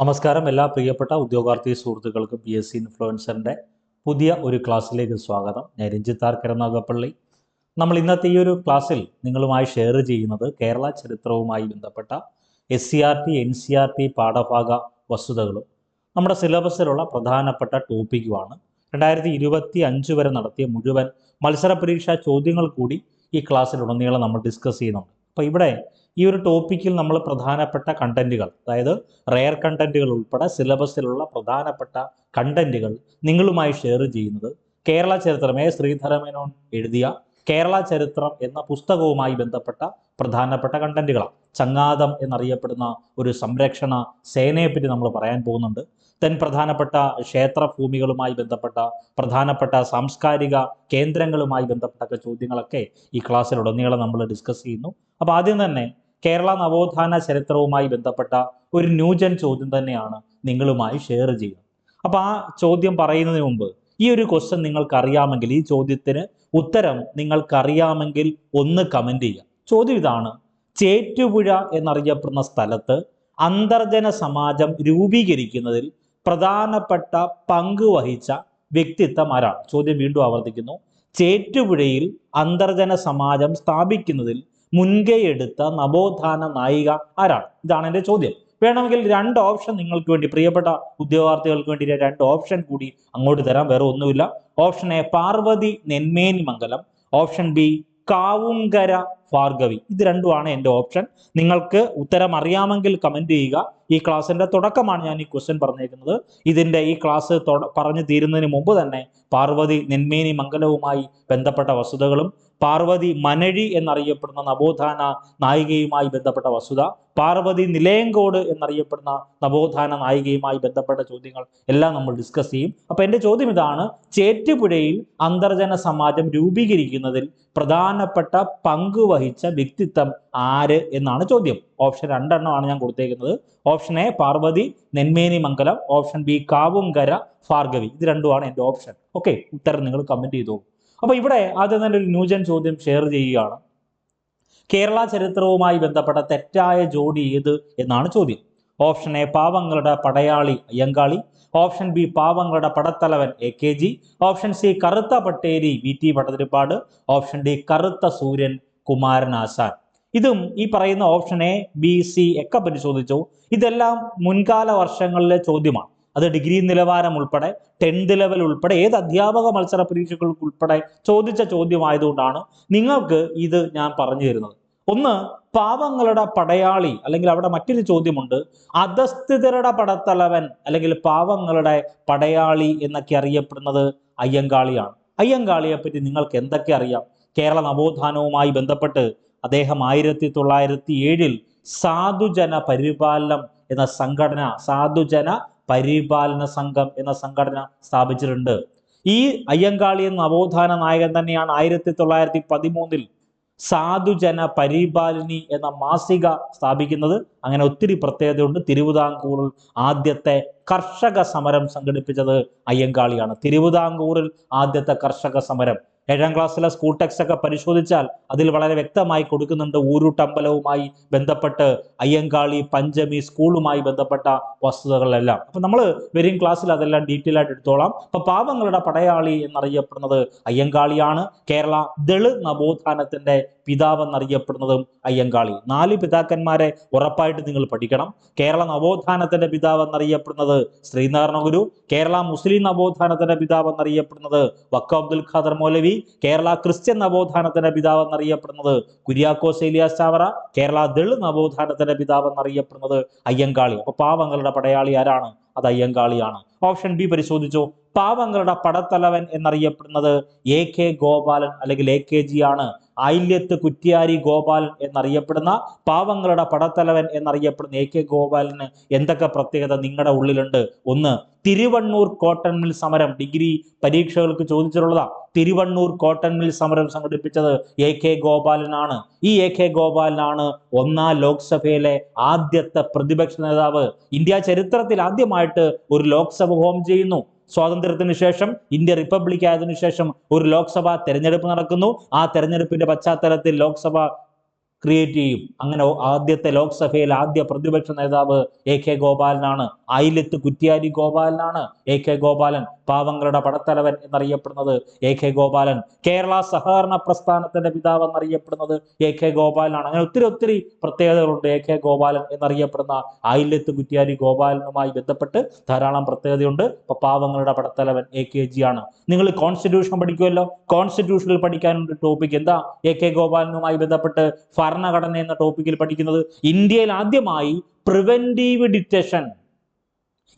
നമസ്കാരം എല്ലാ പ്രിയപ്പെട്ട ഉദ്യോഗാർത്ഥി സുഹൃത്തുക്കൾക്കും പി എസ് സി ഇൻഫ്ലുവൻസറിന്റെ പുതിയ ഒരു ക്ലാസ്സിലേക്ക് സ്വാഗതം. ഞാൻ രഞ്ജിത്താർ കിരണാകപ്പള്ളി നമ്മൾ ഇന്നത്തെ ഈ ഒരു ക്ലാസ്സിൽ നിങ്ങളുമായി ഷെയർ ചെയ്യുന്നത് കേരള ചരിത്രവുമായി ബന്ധപ്പെട്ട S C R T N C R T പാഠഭാഗ വസ്തുതകളും നമ്മുടെ സിലബസിലുള്ള പ്രധാനപ്പെട്ട ടോപ്പിക്കുമാണ്. രണ്ടായിരത്തി ഇരുപത്തി അഞ്ച് വരെ നടത്തിയ മുഴുവൻ മത്സര പരീക്ഷാ ചോദ്യങ്ങൾ കൂടി ഈ ക്ലാസ്സിലുടനീളം നമ്മൾ ഡിസ്കസ് ചെയ്യുന്നുണ്ട്. അപ്പോൾ ഇവിടെ ഈ ഒരു ടോപ്പിക്കിൽ നമ്മൾ പ്രധാനപ്പെട്ട കണ്ടന്റുകൾ അതായത് റെയർ കണ്ടന്റുകൾ ഉൾപ്പെടെ സിലബസിലുള്ള പ്രധാനപ്പെട്ട കണ്ടന്റുകൾ നിങ്ങളുമായി ഷെയർ ചെയ്യുന്നത് കേരള ചരിത്രമേ ശ്രീധരമേനോൻ എഴുതിയ കേരള ചരിത്രം എന്ന പുസ്തകവുമായി ബന്ധപ്പെട്ട പ്രധാനപ്പെട്ട കണ്ടന്റുകളാണ് ചങ്ങാതം എന്നറിയപ്പെടുന്ന ഒരു സംരക്ഷണ സേനയെപ്പറ്റി നമ്മൾ പറയാൻ പോകുന്നുണ്ട്. തെൻ പ്രധാനപ്പെട്ട ക്ഷേത്രഭൂമികളുമായി ബന്ധപ്പെട്ട പ്രധാനപ്പെട്ട സാംസ്കാരിക കേന്ദ്രങ്ങളുമായി ബന്ധപ്പെട്ട ചോദ്യങ്ങളൊക്കെ ഈ ക്ലാസ്സിലുടനീളം നമ്മൾ ഡിസ്കസ് ചെയ്യുന്നു. അപ്പോൾ ആദ്യം തന്നെ കേരള നവോത്ഥാന ചരിത്രവുമായി ബന്ധപ്പെട്ട ഒരു ന്യൂജൻ ചോദ്യം തന്നെയാണ് നിങ്ങളുമായി ഷെയർ ചെയ്യുന്നത് അപ്പോൾ ആ ചോദ്യം പറയുന്നതിന് മുമ്പ് ഈ ഒരു ക്വസ്റ്റ്യൻ നിങ്ങൾക്ക് അറിയാമെങ്കിൽ ഈ ചോദ്യത്തിന് ഉത്തരം നിങ്ങൾക്കറിയാമെങ്കിൽ ഒന്ന് കമന്റ് ചെയ്യുക. ചോദ്യം ഇതാണ്. ചേറ്റുപുഴ എന്നറിയപ്പെടുന്ന സ്ഥലത്ത് അന്തർജന സമാജം രൂപീകരിക്കുന്നതിൽ പ്രധാനപ്പെട്ട പങ്ക് വഹിച്ച വ്യക്തിത്വം ആരാണ്? ചോദ്യം വീണ്ടും ആവർത്തിക്കുന്നു. ചേറ്റുപുഴയിൽ അന്തർജന സമാജം സ്ഥാപിക്കുന്നതിൽ മുൻകൈയെടുത്ത നവോത്ഥാന നായിക ആരാണ്? ഇതാണ് എന്റെ ചോദ്യം. വേണമെങ്കിൽ രണ്ട് ഓപ്ഷൻ നിങ്ങൾക്ക് വേണ്ടി പ്രിയപ്പെട്ട ഉദ്യോഗാർത്ഥികൾക്ക് വേണ്ടി രണ്ട് ഓപ്ഷൻ കൂടി അങ്ങോട്ട് തരാം. വേറെ ഒന്നുമില്ല. Option A Parvathi Nenmeni Mangalam. Option B Kavunkara Bhargavi. ഇത് രണ്ടുമാണ് എന്റെ ഓപ്ഷൻ നിങ്ങൾക്ക് ഉത്തരം അറിയാമെങ്കിൽ കമന്റ് ചെയ്യുക. ഈ ക്ലാസ്സിന്റെ തുടക്കമാണ് ഞാൻ ഈ ക്വസ്റ്റ്യൻ പറഞ്ഞേക്കുന്നത്. ഇതിന്റെ ഈ ക്ലാസ് പറഞ്ഞു തീരുന്നതിന് മുമ്പ് തന്നെ പാർവതി നെന്മേനി മംഗലവുമായി ബന്ധപ്പെട്ട വസ്തുതകളും പാർവതി മനഴി എന്നറിയപ്പെടുന്ന നവോത്ഥാന നായികയുമായി ബന്ധപ്പെട്ട വസ്തുത പാർവതി നിലയങ്കോട് എന്നറിയപ്പെടുന്ന നവോത്ഥാന നായികയുമായി ബന്ധപ്പെട്ട ചോദ്യങ്ങൾ എല്ലാം നമ്മൾ ഡിസ്കസ് ചെയ്യും. അപ്പൊ എന്റെ ചോദ്യം ഇതാണ് ചേറ്റുപുഴയിൽ അന്തർജന സമാജം രൂപീകരിക്കുന്നതിൽ പ്രധാനപ്പെട്ട പങ്ക് വഹിച്ച വ്യക്തിത്വം ആര് എന്നാണ് ചോദ്യം. ഓപ്ഷൻ രണ്ടെണ്ണമാണ് ഞാൻ കൊടുത്തേക്കുന്നത്. Option A Parvathi Nenmeni Mangalam. Option B Kavunkara Bhargavi. ഇത് രണ്ടുമാണ് എന്റെ ഓപ്ഷൻ. ഓക്കെ ഉത്തരം നിങ്ങൾ കമന്റ് ചെയ്തോളൂ. അപ്പൊ ഇവിടെ ആദ്യം തന്നെ ഒരു ന്യൂജൻ ചോദ്യം ഷെയർ ചെയ്യുകയാണ്. കേരള ചരിത്രവുമായി ബന്ധപ്പെട്ട തെറ്റായ ജോഡി ഏത് എന്നാണ് ചോദ്യം. ഓപ്ഷൻ എ പാവങ്ങളുടെ പടയാളി അയ്യങ്കാളി ഓപ്ഷൻ ബി പാവങ്ങളുടെ പടത്തലവൻ A K G option C കറുത്ത Patteri V T Bhattathiripad option D കറുത്ത സൂര്യൻ കുമാരനാശാൻ ഇതും ഈ പറയുന്ന ഓപ്ഷൻ എ ബി സി ഒക്കെ പരിശോധിച്ചു. ഇതെല്ലാം മുൻകാല വർഷങ്ങളിലെ ചോദ്യമാണ്. അത് ഡിഗ്രി നിലവാരം ഉൾപ്പെടെ ടെൻത്ത് ലെവൽ ഉൾപ്പെടെ ഏത് അധ്യാപക മത്സര പരീക്ഷകൾക്ക് ഉൾപ്പെടെ ചോദിച്ച ചോദ്യമായതുകൊണ്ടാണ് നിങ്ങൾക്ക് ഇത് ഞാൻ പറഞ്ഞു തരുന്നത്. ഒന്ന് പാവങ്ങളുടെ പടയാളി അല്ലെങ്കിൽ അവിടെ മറ്റൊരു ചോദ്യമുണ്ട്. അധസ്ഥിതരുടെ പടത്തലവൻ അല്ലെങ്കിൽ പാവങ്ങളുടെ പടയാളി എന്നൊക്കെ അറിയപ്പെടുന്നത് അയ്യങ്കാളിയാണ്. അയ്യങ്കാളിയെ പറ്റി നിങ്ങൾക്ക് എന്തൊക്കെ അറിയാം? കേരള നവോത്ഥാനവുമായി ബന്ധപ്പെട്ട് അദ്ദേഹം ആയിരത്തി തൊള്ളായിരത്തി ഏഴിൽ സാധുജന പരിപാലനം എന്ന സംഘടന സാധുജന പരിപാലന സംഘം എന്ന സംഘടന സ്ഥാപിച്ചിട്ടുണ്ട്. ഈ അയ്യങ്കാളി എന്ന നവോത്ഥാന നായകൻ തന്നെയാണ് ആയിരത്തി തൊള്ളായിരത്തി പതിമൂന്നിൽ സാധുജന പരിപാലിനി എന്ന മാസിക സ്ഥാപിക്കുന്നത്. അങ്ങനെ ഒത്തിരി പ്രത്യേകതയുണ്ട്. തിരുവിതാംകൂറിൽ ആദ്യത്തെ കർഷക സമരം സംഘടിപ്പിച്ചത് അയ്യങ്കാളിയാണ്. തിരുവിതാംകൂറിൽ ആദ്യത്തെ കർഷക സമരം ഏഴാം ക്ലാസ്സിലെ സ്കൂൾ ടെക്സ്റ്റ് ഒക്കെ പരിശോധിച്ചാൽ അതിൽ വളരെ വ്യക്തമായി കൊടുക്കുന്നുണ്ട്. ഊരുട്ടമ്പലവുമായി ബന്ധപ്പെട്ട് അയ്യങ്കാളി പഞ്ചമി സ്കൂളുമായി ബന്ധപ്പെട്ട വസ്തുതകളെല്ലാം. അപ്പൊ നമ്മൾ വരും ക്ലാസ്സിൽ അതെല്ലാം ഡീറ്റെയിൽ ആയിട്ട് എടുത്തോളാം. അപ്പൊ പാവങ്ങളുടെ പടയാളി എന്നറിയപ്പെടുന്നത് അയ്യങ്കാളിയാണ്. കേരള ദളു നവോത്ഥാനത്തിന്റെ പിതാവ് എന്നറിയപ്പെടുന്നതും അയ്യങ്കാളി. നാല് പിതാക്കന്മാരെ ഉറപ്പായിട്ട് നിങ്ങൾ പഠിക്കണം. കേരള നവോത്ഥാനത്തിന്റെ പിതാവ് എന്നറിയപ്പെടുന്നത് ശ്രീനാരായണ ഗുരു കേരള മുസ്ലിം നവോത്ഥാനത്തിന്റെ പിതാവ് എന്നറിയപ്പെടുന്നത് വക്ക അബ്ദുൽ ഖാദർ മൗലവി. കേരള ക്രിസ്ത്യൻ നവോത്ഥാനത്തിന്റെ പിതാവ് എന്നറിയപ്പെടുന്നത് കുര്യാക്കോസ് ഏലിയാസ് ചാവറ കേരള ദളിത് നവോത്ഥാനത്തിന്റെ പിതാവ് എന്നറിയപ്പെടുന്നത് അയ്യങ്കാളി. അപ്പൊ പാവങ്ങളുടെ പടയാളി ആരാണ്? അത് അയ്യങ്കാളിയാണ്. ഓപ്ഷൻ ബി പരിശോധിച്ചു. പാവങ്ങളുടെ പടത്തലവൻ എന്നറിയപ്പെടുന്നത് എ കെ ഗോപാലൻ അല്ലെങ്കിൽ എ കെ ജി ആണ്. ആയില്യത്ത് കുറ്റ്യാരി ഗോപാലൻ എന്നറിയപ്പെടുന്ന പാവങ്ങളുടെ പടത്തലവൻ എന്നറിയപ്പെടുന്ന എ കെ ഗോപാലന് എന്തൊക്കെ പ്രത്യേകത നിങ്ങളുടെ ഉള്ളിലുണ്ട്? ഒന്ന് തിരുവണ്ണൂർ കോട്ടൺ മിൽ സമരം. ഡിഗ്രി പരീക്ഷകൾക്ക് ചോദിച്ചിട്ടുള്ളതാണ് തിരുവണ്ണൂർ കോട്ടൺ മിൽ സമരം സംഘടിപ്പിച്ചത് എ കെ ഗോപാലനാണ്. ഈ എ കെ ഗോപാലനാണ് ഒന്നാം ലോക്സഭയിലെ ആദ്യത്തെ പ്രതിപക്ഷ നേതാവ്. ഇന്ത്യ ചരിത്രത്തിൽ ആദ്യമായിട്ട് ഒരു ലോക്സഭ ഹോം ചെയ്യുന്നു. സ്വാതന്ത്ര്യത്തിന് ശേഷം ഇന്ത്യ റിപ്പബ്ലിക് ആയതിനു ശേഷം ഒരു ലോക്സഭ തെരഞ്ഞെടുപ്പ് നടക്കുന്നു. ആ തെരഞ്ഞെടുപ്പിന്റെ പശ്ചാത്തലത്തിൽ ലോക്സഭ ക്രിയേറ്റ് ചെയ്യും. അങ്ങനെ ആദ്യത്തെ ലോക്സഭയിൽ ആദ്യ പ്രതിപക്ഷ നേതാവ് എ കെ ഗോപാലനാണ് ആയില്യത്ത് കുറ്റിയാരി ഗോപാലനാണ്. എ കെ ഗോപാലൻ പാവങ്ങളുടെ പടത്തലവൻ എന്നറിയപ്പെടുന്നത്. എ കെ ഗോപാലൻ കേരള സഹകരണ പ്രസ്ഥാനത്തിന്റെ പിതാവ് എന്നറിയപ്പെടുന്നത്. എ കെ ഗോപാലനാണ്. അങ്ങനെ ഒത്തിരി ഒത്തിരി പ്രത്യേകതകളുണ്ട്. എ കെ ഗോപാലൻ എന്നറിയപ്പെടുന്ന ആയില്യത്ത് കുറ്റിയാരി ഗോപാലനുമായി ബന്ധപ്പെട്ട് ധാരാളം പ്രത്യേകതയുണ്ട്. ഇപ്പൊ പാവങ്ങളുടെ പടത്തലവൻ എ കെ ജി ആണ്. നിങ്ങൾ കോൺസ്റ്റിറ്റ്യൂഷൻ പഠിക്കുമല്ലോ കോൺസ്റ്റിറ്റ്യൂഷനിൽ പഠിക്കാനുണ്ട് ടോപ്പിക് എന്താ? എ കെ ഗോപാലനുമായി ബന്ധപ്പെട്ട് ഭരണഘടന എന്ന ടോപ്പിക്കിൽ പഠിക്കുന്നത്. ഇന്ത്യയിൽ ആദ്യമായി പ്രിവെന്റീവ് ഡിറ്റഷൻ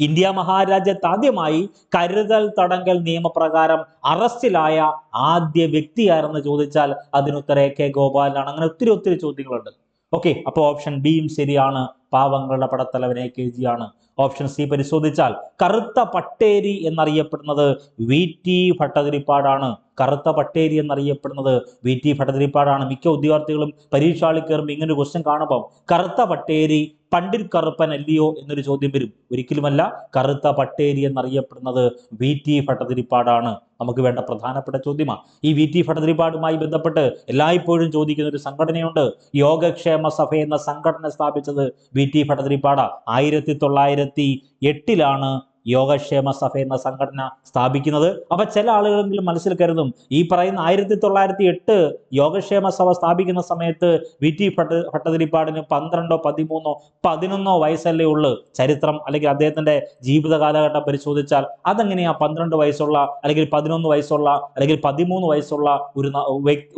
ഇന്ത്യ മഹാരാജ്യത്ത് ആദ്യമായി കരുതൽ തടങ്കൽ നിയമപ്രകാരം അറസ്റ്റിലായ ആദ്യ വ്യക്തി വ്യക്തിയാരെന്ന് ചോദിച്ചാൽ അതിനുത്തര എ കെ ഗോപാലനാണ്. അങ്ങനെ ഒത്തിരി ഒത്തിരി ചോദ്യങ്ങളുണ്ട്. ഓക്കെ അപ്പോൾ ഓപ്ഷൻ ബിയും ശരിയാണ്. പാവങ്ങളുടെ പടത്തലവൻ എ കെ ജി ആണ്. ഓപ്ഷൻ സി പരിശോധിച്ചാൽ കറുത്ത പട്ടേരി എന്നറിയപ്പെടുന്നത് വി ടി ഭട്ടതിരിപ്പാടാണ്. കറുത്ത പട്ടേരി എന്നറിയപ്പെടുന്നത് വി ടി ഭട്ടതിരിപ്പാടാണ്. മിക്ക ഉദ്യോഗാർത്ഥികളും പരീക്ഷാളിൽ കയറുമ്പോൾ ഇങ്ങനെ ഒരു ക്വസ്റ്റ്യൻ കാണുമ്പോൾ കറുത്ത പട്ടേരി പണ്ഡിറ്റ് കറുപ്പൻ അല്ലയോ എന്നൊരു ചോദ്യം വരും. ഒരിക്കലുമല്ല കറുത്ത പട്ടേരി എന്നറിയപ്പെടുന്നത് വി ടി ഭട്ടതിരിപ്പാടാണ്. നമുക്ക് വേണ്ട പ്രധാനപ്പെട്ട ചോദ്യമാണ് ഈ വി ടി ഭട്ടതിരിപ്പാടുമായി ബന്ധപ്പെട്ട് എല്ലായ്പ്പോഴും ചോദിക്കുന്ന ഒരു സംഘടനയുണ്ട്. യോഗക്ഷേമ സഭ എന്ന സംഘടന സ്ഥാപിച്ചത് വി ടി ഭട്ടതിരിപ്പാട. ആയിരത്തി തൊള്ളായിരത്തി എട്ടിലാണ് യോഗക്ഷേമ സഭ എന്ന സംഘടന സ്ഥാപിക്കുന്നത്. അപ്പൊ ചില ആളുകളെങ്കിലും മനസ്സിൽ കരുതും ഈ പറയുന്ന ആയിരത്തി തൊള്ളായിരത്തി എട്ട് യോഗക്ഷേമ സഭ സ്ഥാപിക്കുന്ന സമയത്ത് വി ടി ഭട്ട ഭട്ടതിരിപ്പാടിന് പന്ത്രണ്ടോ പതിമൂന്നോ പതിനൊന്നോ വയസ്സല്ലേ ഉള്ളൂ. ചരിത്രം അല്ലെങ്കിൽ അദ്ദേഹത്തിന്റെ ജീവിത കാലഘട്ടം പരിശോധിച്ചാൽ അതെങ്ങനെയാ പന്ത്രണ്ട് വയസ്സുള്ള അല്ലെങ്കിൽ പതിനൊന്ന് വയസ്സുള്ള അല്ലെങ്കിൽ പതിമൂന്ന് വയസ്സുള്ള ഒരു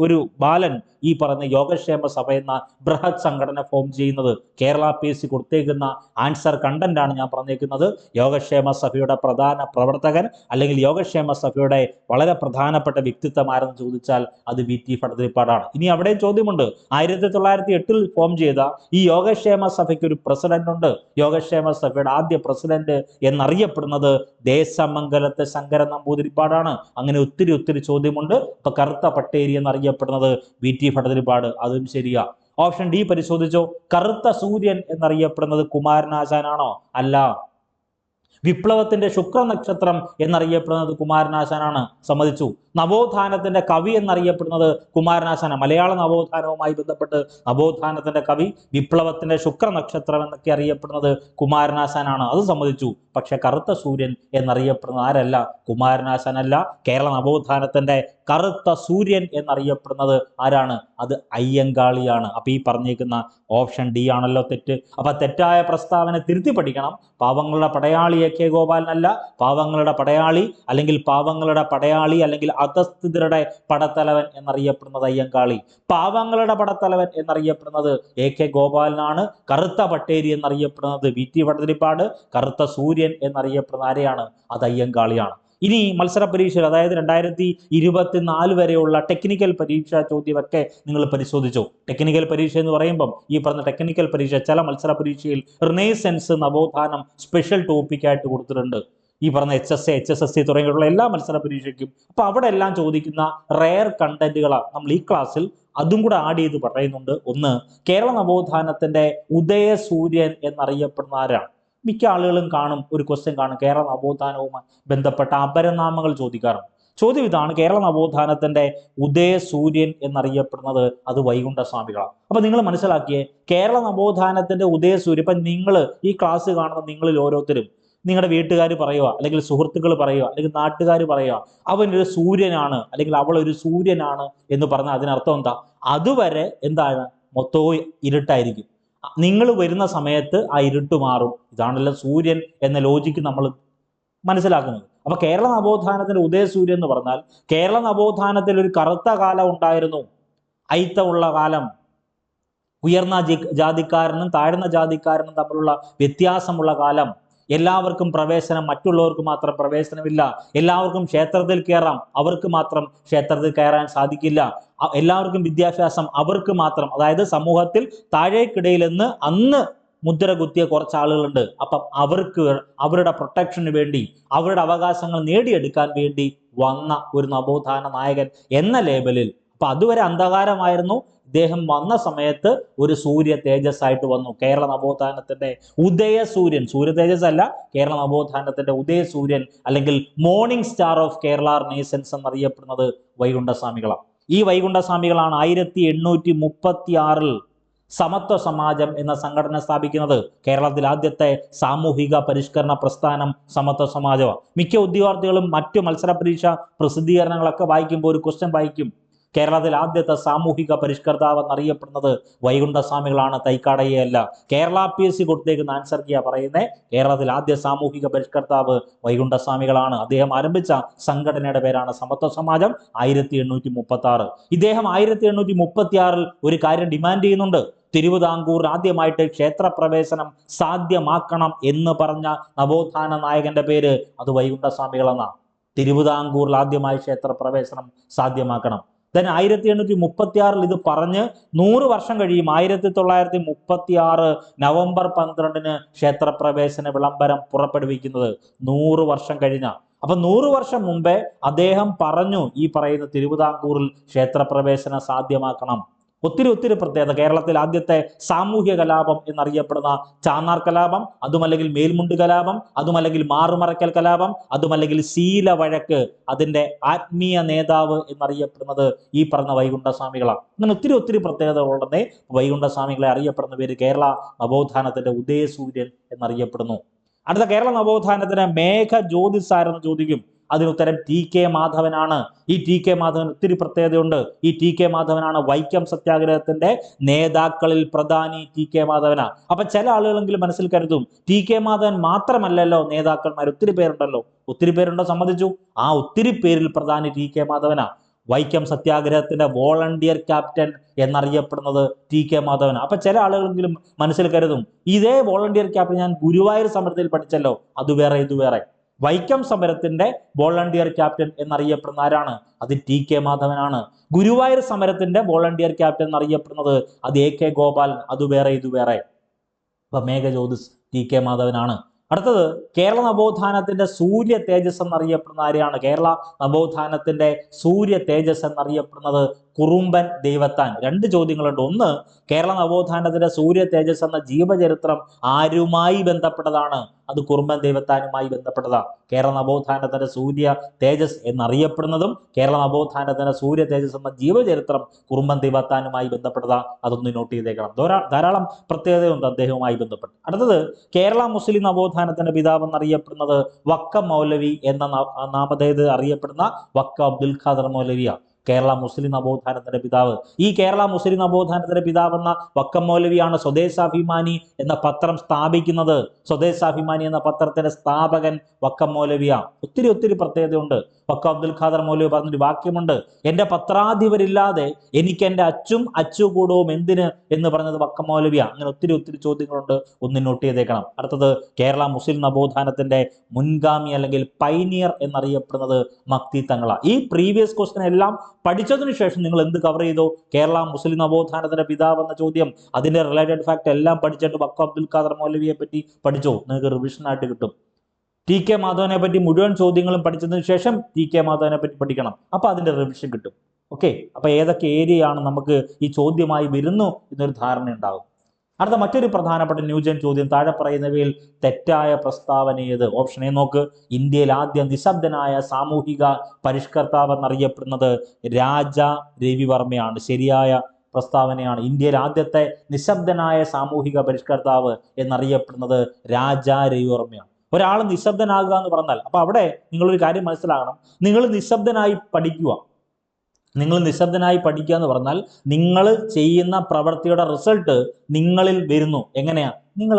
ഒരു ബാലൻ ഈ പറയുന്ന യോഗക്ഷേമ സഭ എന്ന ബൃഹത് സംഘടന ഫോം ചെയ്യുന്നത്. കേരള പി എസ് സി കൊടുത്തേക്കുന്ന ആൻസർ കണ്ടന്റ് ആണ് ഞാൻ പറഞ്ഞേക്കുന്നത്. യോഗക്ഷേമ സഭയുടെ പ്രധാന പ്രവർത്തകൻ അല്ലെങ്കിൽ യോഗക്ഷേമ സഭയുടെ വളരെ പ്രധാനപ്പെട്ട വ്യക്തിത്വം ആരെന്ന് ചോദിച്ചാൽ അത് വി ടി ഭട്ടതിരിപ്പാടാണ് ഇനി അവിടെയും ചോദ്യമുണ്ട്. ആയിരത്തി തൊള്ളായിരത്തി എട്ടിൽ ഫോം ചെയ്ത ഈ യോഗക്ഷേമ സഭയ്ക്ക് ഒരു പ്രസിഡന്റ് ഉണ്ട്. യോഗക്ഷേമ സഭയുടെ ആദ്യ പ്രസിഡന്റ് എന്നറിയപ്പെടുന്നത് ദേശമംഗലത്തെ ശങ്കരൻ നമ്പൂതിരിപ്പാടാണ്. അങ്ങനെ ഒത്തിരി ഒത്തിരി ചോദ്യമുണ്ട്. ഇപ്പൊ കറുത്ത പട്ടേരി എന്നറിയപ്പെടുന്നത് വി ടി ഭട്ടതിരിപ്പാട് അതും ശരിയാ. ഓപ്ഷൻ ഡി പരിശോധിച്ചോ. കറുത്ത സൂര്യൻ എന്നറിയപ്പെടുന്നത് കുമാരനാശാനാണോ? അല്ല. വിപ്ലവത്തിന്റെ ശുക്ര നക്ഷത്രം എന്നറിയപ്പെടുന്നത് കുമാരനാശാനാണ്. സമ്മതിച്ചു. നവോത്ഥാനത്തിന്റെ കവി എന്നറിയപ്പെടുന്നത് കുമാരനാശാന മലയാള നവോത്ഥാനവുമായി ബന്ധപ്പെട്ട് നവോത്ഥാനത്തിന്റെ കവി വിപ്ലവത്തിന്റെ ശുക്ര നക്ഷത്രം എന്നൊക്കെ അറിയപ്പെടുന്നത് കുമാരനാശാനാണ്. അത് സമ്മതിച്ചു. പക്ഷെ കറുത്ത സൂര്യൻ എന്നറിയപ്പെടുന്നത് ആരല്ല? കുമാരനാശാനല്ല. കേരള നവോത്ഥാനത്തിന്റെ കറുത്ത സൂര്യൻ എന്നറിയപ്പെടുന്നത് ആരാണ്? അത് അയ്യങ്കാളിയാണ്. അപ്പൊ ഈ പറഞ്ഞേക്കുന്ന ഓപ്ഷൻ ഡി ആണല്ലോ തെറ്റ്. അപ്പൊ തെറ്റായ പ്രസ്താവന തിരുത്തി പഠിക്കണം. പാവങ്ങളുടെ പടയാളി എ കെ ഗോപാലനല്ല പാവങ്ങളുടെ പടയാളി അല്ലെങ്കിൽ പാവങ്ങളുടെ പടയാളി അല്ലെങ്കിൽ അധസ്ഥിതരുടെ പടത്തലവൻ എന്നറിയപ്പെടുന്നത് അയ്യങ്കാളി. പാവങ്ങളുടെ പടത്തലവൻ എന്നറിയപ്പെടുന്നത് എ കെ ഗോപാലനാണ്. കറുത്ത പട്ടേരി എന്നറിയപ്പെടുന്നത് വി ടി വടതിരിപ്പാട്. കറുത്ത സൂര്യൻ എന്നറിയപ്പെടുന്ന ആരെയാണ്? അത് അയ്യങ്കാളിയാണ്. ഇനി മത്സര പരീക്ഷയിൽ അതായത് രണ്ടായിരത്തി ഇരുപത്തിനാല് വരെയുള്ള ടെക്നിക്കൽ പരീക്ഷ ചോദ്യമൊക്കെ നിങ്ങൾ പരിശോധിച്ചു. ടെക്നിക്കൽ പരീക്ഷ എന്ന് പറയുമ്പം ഈ പറഞ്ഞ ടെക്നിക്കൽ പരീക്ഷ ചില മത്സര പരീക്ഷയിൽ റിനേസൻസ് നവോത്ഥാനം സ്പെഷ്യൽ ടോപ്പിക്കായിട്ട് കൊടുത്തിട്ടുണ്ട്. ഈ പറഞ്ഞ H S A H S S S തുടങ്ങിയിട്ടുള്ള എല്ലാ മത്സര പരീക്ഷയ്ക്കും. അപ്പൊ അവിടെ എല്ലാം ചോദിക്കുന്ന റെയർ കണ്ടന്റുകളാണ് നമ്മൾ ഈ ക്ലാസ്സിൽ അതും കൂടെ ആഡ് ചെയ്ത് പറയുന്നുണ്ട്. ഒന്ന് കേരള നവോത്ഥാനത്തിന്റെ ഉദയസൂര്യൻ എന്നറിയപ്പെടുന്ന ആരാണ്? മിക്ക ആളുകളും കാണും ഒരു ക്വസ്റ്റ്യൻ കാണും. കേരള നവോത്ഥാനവുമായി ബന്ധപ്പെട്ട അപരനാമങ്ങൾ ചോദിക്കാറുണ്ട്. ചോദ്യം ഇതാണ് കേരള നവോത്ഥാനത്തിന്റെ ഉദയ സൂര്യൻ എന്നറിയപ്പെടുന്നത് അത് വൈകുണ്ഠ സ്വാമികളാണ് അപ്പൊ നിങ്ങൾ മനസ്സിലാക്കിയേ കേരള നവോത്ഥാനത്തിന്റെ ഉദയ സൂര്യൻ ഇപ്പൊ നിങ്ങൾ ഈ ക്ലാസ് കാണുന്ന നിങ്ങളിൽ ഓരോരുത്തരും നിങ്ങളുടെ വീട്ടുകാർ പറയുക അല്ലെങ്കിൽ സുഹൃത്തുക്കൾ പറയുക അല്ലെങ്കിൽ നാട്ടുകാർ പറയുക അവൻ ഒരു സൂര്യനാണ് അല്ലെങ്കിൽ അവൾ ഒരു സൂര്യനാണ് എന്ന് പറഞ്ഞാൽ അതിനർത്ഥം എന്താ? അതുവരെ എന്താണ്? മൊത്തവും ഇരുട്ടായിരിക്കും. നിങ്ങൾ വരുന്ന സമയത്ത് ആ ഇരുട്ട് മാറും. ഇതാണല്ലോ സൂര്യൻ എന്ന ലോജിക്ക് നമ്മൾ മനസ്സിലാക്കുന്നത്. അപ്പൊ കേരള നവോത്ഥാനത്തിന്റെ ഉദയസൂര്യൻ എന്ന് പറഞ്ഞാൽ കേരള നവോത്ഥാനത്തിൽ ഒരു കറുത്ത കാലം ഉണ്ടായിരുന്നു. അയിത്തമുള്ള കാലം. ഉയർന്ന ജാതിക്കാരനും താഴ്ന്ന ജാതിക്കാരനും തമ്മിലുള്ള വ്യത്യാസമുള്ള കാലം. എല്ലാവർക്കും പ്രവേശനം മറ്റുള്ളവർക്ക് മാത്രം പ്രവേശനമില്ല. എല്ലാവർക്കും ക്ഷേത്രത്തിൽ കയറാം അവർക്ക് മാത്രം ക്ഷേത്രത്തിൽ കയറാൻ സാധിക്കില്ല. എല്ലാവർക്കും വിദ്യാഭ്യാസം അവർക്ക് മാത്രം. അതായത് സമൂഹത്തിൽ താഴേക്കിടയിൽ നിന്ന് അന്ന് മുദ്ര കുത്തിയ കുറച്ച് ആളുകളുണ്ട് അപ്പം അവർക്ക് അവരുടെ പ്രൊട്ടക്ഷന് വേണ്ടി അവരുടെ അവകാശങ്ങൾ നേടിയെടുക്കാൻ വേണ്ടി വന്ന ഒരു നവോത്ഥാന നായകൻ എന്ന ലേബലിൽ. അപ്പൊ അതുവരെ അന്ധകാരമായിരുന്നു. ഇദ്ദേഹം വന്ന സമയത്ത് ഒരു സൂര്യ തേജസ് ആയിട്ട് വന്നു. കേരള നവോത്ഥാനത്തിന്റെ ഉദയ സൂര്യൻ. സൂര്യ തേജസ് അല്ല കേരള നവോത്ഥാനത്തിന്റെ ഉദയ സൂര്യൻ അല്ലെങ്കിൽ morning star of Kerala renaissance എന്നറിയപ്പെടുന്നത് വൈകുണ്ഠസ്വാമികളാണ്. ഈ വൈകുണ്ഠസ്വാമികളാണ് ആയിരത്തി എണ്ണൂറ്റി മുപ്പത്തി ആറിൽ സമത്വ സമാജം എന്ന സംഘടന സ്ഥാപിക്കുന്നത്. കേരളത്തിൽ ആദ്യത്തെ സാമൂഹിക പരിഷ്കരണ പ്രസ്ഥാനം സമത്വ സമാജമാണ്. മിക്ക ഉദ്യോഗാർത്ഥികളും മറ്റു മത്സര പരീക്ഷ പ്രസിദ്ധീകരണങ്ങളൊക്കെ വായിക്കുമ്പോൾ ഒരു ക്വസ്റ്റ്യൻ വായിക്കും. കേരളത്തിൽ ആദ്യത്തെ സാമൂഹിക പരിഷ്കർത്താവ് എന്നറിയപ്പെടുന്നത് വൈകുണ്ഠസ്വാമികളാണ് തൈക്കാടയെ അല്ല. കേരള പി എസ് സി കൊടുത്തേക്കുന്ന ആൻസർ പറയുന്നത് കേരളത്തിൽ ആദ്യ സാമൂഹിക പരിഷ്കർത്താവ് വൈകുണ്ഠസ്വാമികളാണ് അദ്ദേഹം ആരംഭിച്ച സംഘടനയുടെ പേരാണ് സമത്വ സമാജം ആയിരത്തി എണ്ണൂറ്റി മുപ്പത്തി ആറ് ഇദ്ദേഹം ആയിരത്തി എണ്ണൂറ്റി മുപ്പത്തി ആറിൽ ഒരു കാര്യം ഡിമാൻഡ് ചെയ്യുന്നുണ്ട്. തിരുവിതാംകൂർ ആദ്യമായിട്ട് ക്ഷേത്രപ്രവേശനം സാധ്യമാക്കണം എന്ന് പറഞ്ഞ നവോത്ഥാന നായകന്റെ പേര് അത് വൈകുണ്ഠസ്വാമികളെന്നാണ് തിരുവിതാംകൂറിൽ ആദ്യമായി ക്ഷേത്രപ്രവേശനം സാധ്യമാക്കണം. ദെൻ ആയിരത്തി എണ്ണൂറ്റി മുപ്പത്തി ആറിൽ ഇത് പറഞ്ഞ് നൂറ് വർഷം കഴിയും. ആയിരത്തി തൊള്ളായിരത്തി മുപ്പത്തി ആറ് നവംബർ പന്ത്രണ്ടിന് ക്ഷേത്രപ്രവേശന വിളംബരം പുറപ്പെടുവിക്കുന്നത് നൂറ് വർഷം കഴിഞ്ഞ. അപ്പൊ നൂറ് വർഷം മുമ്പേ അദ്ദേഹം പറഞ്ഞു ഈ പറയുന്ന തിരുവിതാംകൂറിൽ ക്ഷേത്രപ്രവേശനം സാധ്യമാക്കണം. ഒത്തിരി ഒത്തിരി പ്രത്യേകത. കേരളത്തിൽ ആദ്യത്തെ സാമൂഹ്യ കലാപം എന്നറിയപ്പെടുന്ന ചാന്നാർ കലാപം അതുമല്ലെങ്കിൽ മേൽമുണ്ട് കലാപം അതുമല്ലെങ്കിൽ മാറുമറയ്ക്കൽ കലാപം അതുമല്ലെങ്കിൽ ശീല വഴക്ക് അതിന്റെ ആത്മീയ നേതാവ് എന്നറിയപ്പെടുന്നത് ഈ പറഞ്ഞ വൈകുണ്ഠസ്വാമികളാണ്. അങ്ങനെ ഒത്തിരി ഒത്തിരി പ്രത്യേകതകളുണ്ടെന്നേ വൈകുണ്ഠസ്വാമികളെ അറിയപ്പെടുന്ന പേര് കേരള നവോത്ഥാനത്തിന്റെ ഉദയസൂര്യൻ എന്നറിയപ്പെടുന്നു. അടുത്ത കേരള നവോത്ഥാനത്തിന് മേഘ ജ്യോതിസാരെന്ന് ചോദിക്കും. അതിനുത്തരം ടി കെ മാധവനാണ്. ഈ ടി കെ മാധവൻ ഒത്തിരി പ്രത്യേകതയുണ്ട്. ഈ ടി കെ മാധവനാണ് വൈക്കം സത്യാഗ്രഹത്തിന്റെ നേതാക്കളിൽ പ്രധാനി ടി കെ മാധവന. അപ്പൊ ചില ആളുകളെങ്കിലും മനസ്സിൽ കരുതും ടി കെ മാധവൻ മാത്രമല്ലല്ലോ നേതാക്കന്മാർ. ഒത്തിരി പേരുണ്ടല്ലോ. ഒത്തിരി പേരുണ്ടോ സമ്മതിച്ചു ആ ഒത്തിരി പേരിൽ പ്രധാനി ടി കെ മാധവന. വൈക്കം സത്യാഗ്രഹത്തിന്റെ വോളണ്ടിയർ ക്യാപ്റ്റൻ എന്നറിയപ്പെടുന്നത് ടി കെ മാധവൻ അപ്പൊ ചില ആളുകളെങ്കിലും മനസ്സിൽ കരുതും ഇതേ വോളണ്ടിയർ ക്യാപ്റ്റൻ ഞാൻ ഗുരുവായൂർ സമരത്തിൽ പഠിച്ചല്ലോ. അത് വേറെ ഇത് വേറെ. വൈക്കം സമരത്തിന്റെ വോളണ്ടിയർ ക്യാപ്റ്റൻ എന്നറിയപ്പെടുന്ന ആരാണ്? അത് ടി കെ മാധവനാണ്. ഗുരുവായൂർ സമരത്തിന്റെ വോളണ്ടിയർ ക്യാപ്റ്റൻ എന്നറിയപ്പെടുന്നത് അത് എ കെ ഗോപാലൻ. അത് വേറെ ഇത് വേറെ. അപ്പൊ മേഘജ്യോതിസ് ടി കെ മാധവനാണ്. അടുത്തത് കേരള നവോത്ഥാനത്തിന്റെ സൂര്യ തേജസ് എന്നറിയപ്പെടുന്ന ആരെയാണ്? കേരള നവോത്ഥാനത്തിന്റെ സൂര്യ തേജസ് എന്നറിയപ്പെടുന്നത് കുറുമ്പൻ ദൈവത്താൻ. രണ്ട് ചോദ്യങ്ങളുണ്ട്. ഒന്ന് കേരള നവോത്ഥാനത്തിന്റെ സൂര്യ തേജസ് എന്ന ജീവചരിത്രം ആരുമായി ബന്ധപ്പെട്ടതാണ്? അത് കുറുമ്പൻ ദൈവത്താനുമായി ബന്ധപ്പെട്ടതാണ്. കേരള നവോത്ഥാനത്തിന്റെ സൂര്യ തേജസ് എന്നറിയപ്പെടുന്നതും കേരള നവോത്ഥാനത്തിന്റെ സൂര്യ തേജസ് എന്ന ജീവചരിത്രം കുറുമ്പൻ ദൈവത്താനുമായി ബന്ധപ്പെട്ടതാണ്. അതൊന്ന് നോട്ട് ചെയ്തേക്കണം. ധാരാ- ധാരാളം പ്രത്യേകതയുണ്ട് അദ്ദേഹവുമായി ബന്ധപ്പെട്ട്. അടുത്തത് കേരള മുസ്ലിം നവോത്ഥാനത്തിന്റെ പിതാവ് എന്നറിയപ്പെടുന്നത് വക്ക മൗലവി എന്ന നാമധേയത അറിയപ്പെടുന്ന വക്ക അബ്ദുൽ ഖാദർ മൗലവിയാണ്. കേരള മുസ്ലിം നവോത്ഥാനത്തിന്റെ പിതാവ്. ഈ കേരള മുസ്ലിം നവോത്ഥാനത്തിന്റെ പിതാവെന്ന വക്കം മൗലവിയാണ് സ്വദേശാഭിമാനി എന്ന പത്രം സ്ഥാപിക്കുന്നത്. സ്വദേശാഭിമാനി എന്ന പത്രത്തിന്റെ സ്ഥാപകൻ വക്കം മൗലവിയാണ്. ഒത്തിരി ഒത്തിരി പ്രത്യേകതയുണ്ട്. വക്കം അബ്ദുൽ ഖാദർ മൗലവി പറഞ്ഞൊരു വാക്യമുണ്ട്. എന്റെ പത്രാധിപരില്ലാതെ എനിക്ക് എന്റെ അച്ചും അച്ചുകൂടവും എന്തിന്? എന്ന് പറഞ്ഞത് പക്ക മൗലവിയാണ്. അങ്ങനെ ഒത്തിരി ഒത്തിരി ചോദ്യങ്ങളുണ്ട്. ഒന്ന് നോട്ട് ചെയ്തേക്കണം. അടുത്തത് കേരള മുസ്ലിം നവോത്ഥാനത്തിന്റെ മുൻഗാമി അല്ലെങ്കിൽ പൈനിയർ എന്നറിയപ്പെടുന്നത് മക്തി തങ്ങള. ഈ പ്രീവിയസ് ക്വസ്റ്റൻ എല്ലാം പഠിച്ചതിന് ശേഷം നിങ്ങൾ എന്ത് കവർ ചെയ്തു? കേരള മുസ്ലിം നവോത്ഥാനത്തിന്റെ പിതാവ് എന്ന ചോദ്യം. അതിന്റെ റിലേറ്റഡ് ഫാക്ട് എല്ലാം പഠിച്ചിട്ട് പക്ക അബ്ദുൽ ഖാദർ മൗലവിയെ പറ്റി പഠിച്ചോ? നിങ്ങൾക്ക് റിവിഷൻ ആയിട്ട് കിട്ടും. ടി കെ മാധവനെ പറ്റി മുഴുവൻ ചോദ്യങ്ങളും പഠിച്ചതിന് ശേഷം ടി കെ മാധവനെ പറ്റി പഠിക്കണം. അപ്പോൾ അതിന്റെ റിവിഷൻ കിട്ടും. ഓക്കെ അപ്പൊ ഏതൊക്കെ ഏരിയയാണ് നമുക്ക് ഈ ചോദ്യമായി വരുന്നു എന്നൊരു ധാരണ ഉണ്ടാകും. അടുത്ത മറ്റൊരു പ്രധാനപ്പെട്ട ന്യൂജൻ ചോദ്യം താഴെ പറയുന്നവയിൽ തെറ്റായ പ്രസ്താവന ഏത്? ഓപ്ഷൻ എ നോക്ക്. ഇന്ത്യയിൽ ആദ്യ നിശബ്ദനായ സാമൂഹിക പരിഷ്കർത്താവ് എന്നറിയപ്പെടുന്നത് രാജ രവിവർമ്മയാണ്. ശരിയായ പ്രസ്താവനയാണ്. ഇന്ത്യയിൽ ആദ്യത്തെ നിശബ്ദനായ സാമൂഹിക പരിഷ്കർത്താവ് എന്നറിയപ്പെടുന്നത് രാജ രവിവർമ്മയാണ്. ഒരാൾ നിശബ്ദനാകുക എന്ന് പറഞ്ഞാൽ അപ്പൊ അവിടെ നിങ്ങളൊരു കാര്യം മനസ്സിലാകണം. നിങ്ങൾ നിശബ്ദനായി പഠിക്കുക. നിങ്ങൾ നിശബ്ദനായി പഠിക്കുക എന്ന് പറഞ്ഞാൽ നിങ്ങൾ ചെയ്യുന്ന പ്രവൃത്തിയുടെ റിസൾട്ട് നിങ്ങളിൽ വരുന്നു. എങ്ങനെയാ? നിങ്ങൾ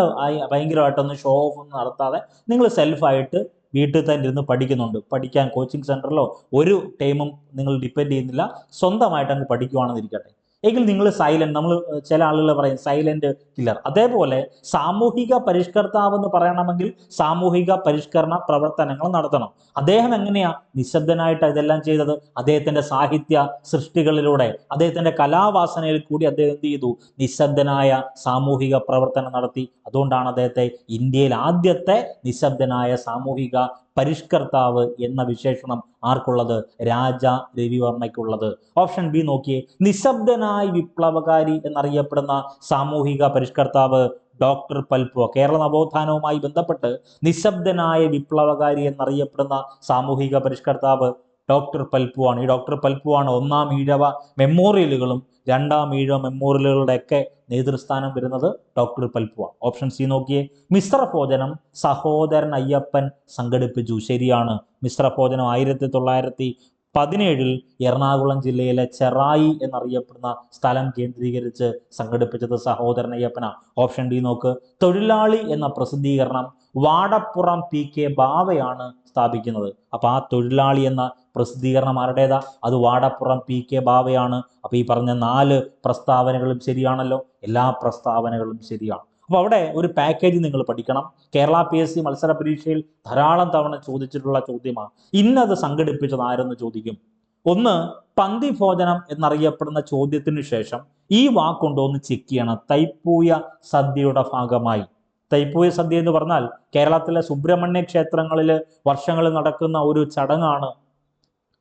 ഭയങ്കരമായിട്ടൊന്ന് ഷോ ഓഫ് ഒന്നും നടത്താതെ നിങ്ങൾ സെൽഫായിട്ട് വീട്ടിൽ തന്നെ ഇരുന്ന് പഠിക്കുന്നുണ്ട്. പഠിക്കാൻ കോച്ചിങ് സെന്ററിലോ ഒരു ടൈമും നിങ്ങൾ ഡിപ്പെൻഡ് ചെയ്യുന്നില്ല. സ്വന്തമായിട്ട് അങ്ങ് പഠിക്കുവാണെന്നിരിക്കട്ടെ. എങ്കിൽ നിങ്ങൾ സൈലന്റ് നമ്മൾ ചില ആളുകൾ പറയും സൈലന്റ് കില്ലർ അതേപോലെ സാമൂഹിക പരിഷ്കർത്താവ് എന്ന് പറയണമെങ്കിൽ സാമൂഹിക പരിഷ്കരണ പ്രവർത്തനങ്ങൾ നടത്തണം. അദ്ദേഹം എങ്ങനെയാ നിശബ്ദനായിട്ട് ഇതെല്ലാം ചെയ്തത്? അദ്ദേഹത്തിന്റെ സാഹിത്യ സൃഷ്ടികളിലൂടെ അദ്ദേഹത്തിന്റെ കലാവാസനയിൽ കൂടി അദ്ദേഹം എന്ത് ചെയ്തു? നിശബ്ദനായ സാമൂഹിക പ്രവർത്തനം നടത്തി. അതുകൊണ്ടാണ് അദ്ദേഹത്തെ ഇന്ത്യയിൽ ആദ്യത്തെ നിശബ്ദനായ സാമൂഹിക പരിഷ്കർത്താവ് എന്ന വിശേഷണം ആർക്കുള്ളത്? രാജ രവിവർമ്മയ്ക്കുള്ളത്. ഓപ്ഷൻ ബി നോക്കിയേ. നിശബ്ദനായി വിപ്ലവകാരി എന്നറിയപ്പെടുന്ന സാമൂഹിക പരിഷ്കർത്താവ് ഡോക്ടർ പൽപ്പുവ. കേരള നവോത്ഥാനവുമായി ബന്ധപ്പെട്ട് നിശബ്ദനായ വിപ്ലവകാരി എന്നറിയപ്പെടുന്ന സാമൂഹിക പരിഷ്കർത്താവ് ഡോക്ടർ പൽപ്പുവാണ്. ഈ ഡോക്ടർ പൽപ്പുവാണ് ഒന്നാം ഈഴവ മെമ്മോറിയലുകളും രണ്ടാം ഈഴവ മെമ്മോറിയലുകളുടെയൊക്കെ നേതൃസ്ഥാനം വരുന്നത് ഡോക്ടർ പൽപ്പുവ. ഓപ്ഷൻ സി നോക്കിയേ. മിശ്ര ഭോജനം സഹോദരൻ അയ്യപ്പൻ സംഘടിപ്പിച്ചു. ശരിയാണ്. മിശ്ര ഭോജനം ആയിരത്തി തൊള്ളായിരത്തി പതിനേഴിൽ എറണാകുളം ജില്ലയിലെ ചെറായി എന്നറിയപ്പെടുന്ന സ്ഥലം കേന്ദ്രീകരിച്ച് സംഘടിപ്പിച്ചത് സഹോദരൻ അയ്യപ്പന. ഓപ്ഷൻ ഡി നോക്ക്. തൊഴിലാളി എന്ന പ്രസിദ്ധീകരണം വാടപ്പുറം പി കെ ബാവയാണ് സ്ഥാപിക്കുന്നത്. അപ്പോൾ ആ തൊഴിലാളി എന്ന പ്രസിദ്ധീകരണം ആരുടേതാ? അത് വാടപ്പുറം പി കെ ബാവയാണ്. അപ്പോൾ ഈ പറഞ്ഞ നാല് പ്രസ്താവനകളും ശരിയാണല്ലോ? എല്ലാ പ്രസ്താവനകളും ശരിയാണ്. അപ്പോൾ അവിടെ ഒരു പാക്കേജ് നിങ്ങൾ പഠിക്കണം. കേരള പി എസ് സി മത്സര പരീക്ഷയിൽ ധാരാളം തവണ ചോദിച്ചിട്ടുള്ള ചോദ്യമാണ്. ഇന്നത് സംഘടിപ്പിച്ചത് ആരെന്ന് ചോദിക്കും? ഒന്ന് പന്തി ഭോജനം എന്നറിയപ്പെടുന്ന ചോദ്യത്തിന് ശേഷം ഈ വാക്കുണ്ടോ എന്ന് ചെക്ക് ചെയ്യണം. തൈപ്പൂയ സദ്യയുടെ ഭാഗമായി. തൈപ്പൂയ സദ്യ എന്ന് പറഞ്ഞാൽ കേരളത്തിലെ സുബ്രഹ്മണ്യ ക്ഷേത്രങ്ങളിൽ വർഷങ്ങളിൽ നടക്കുന്ന ഒരു ചടങ്ങാണ്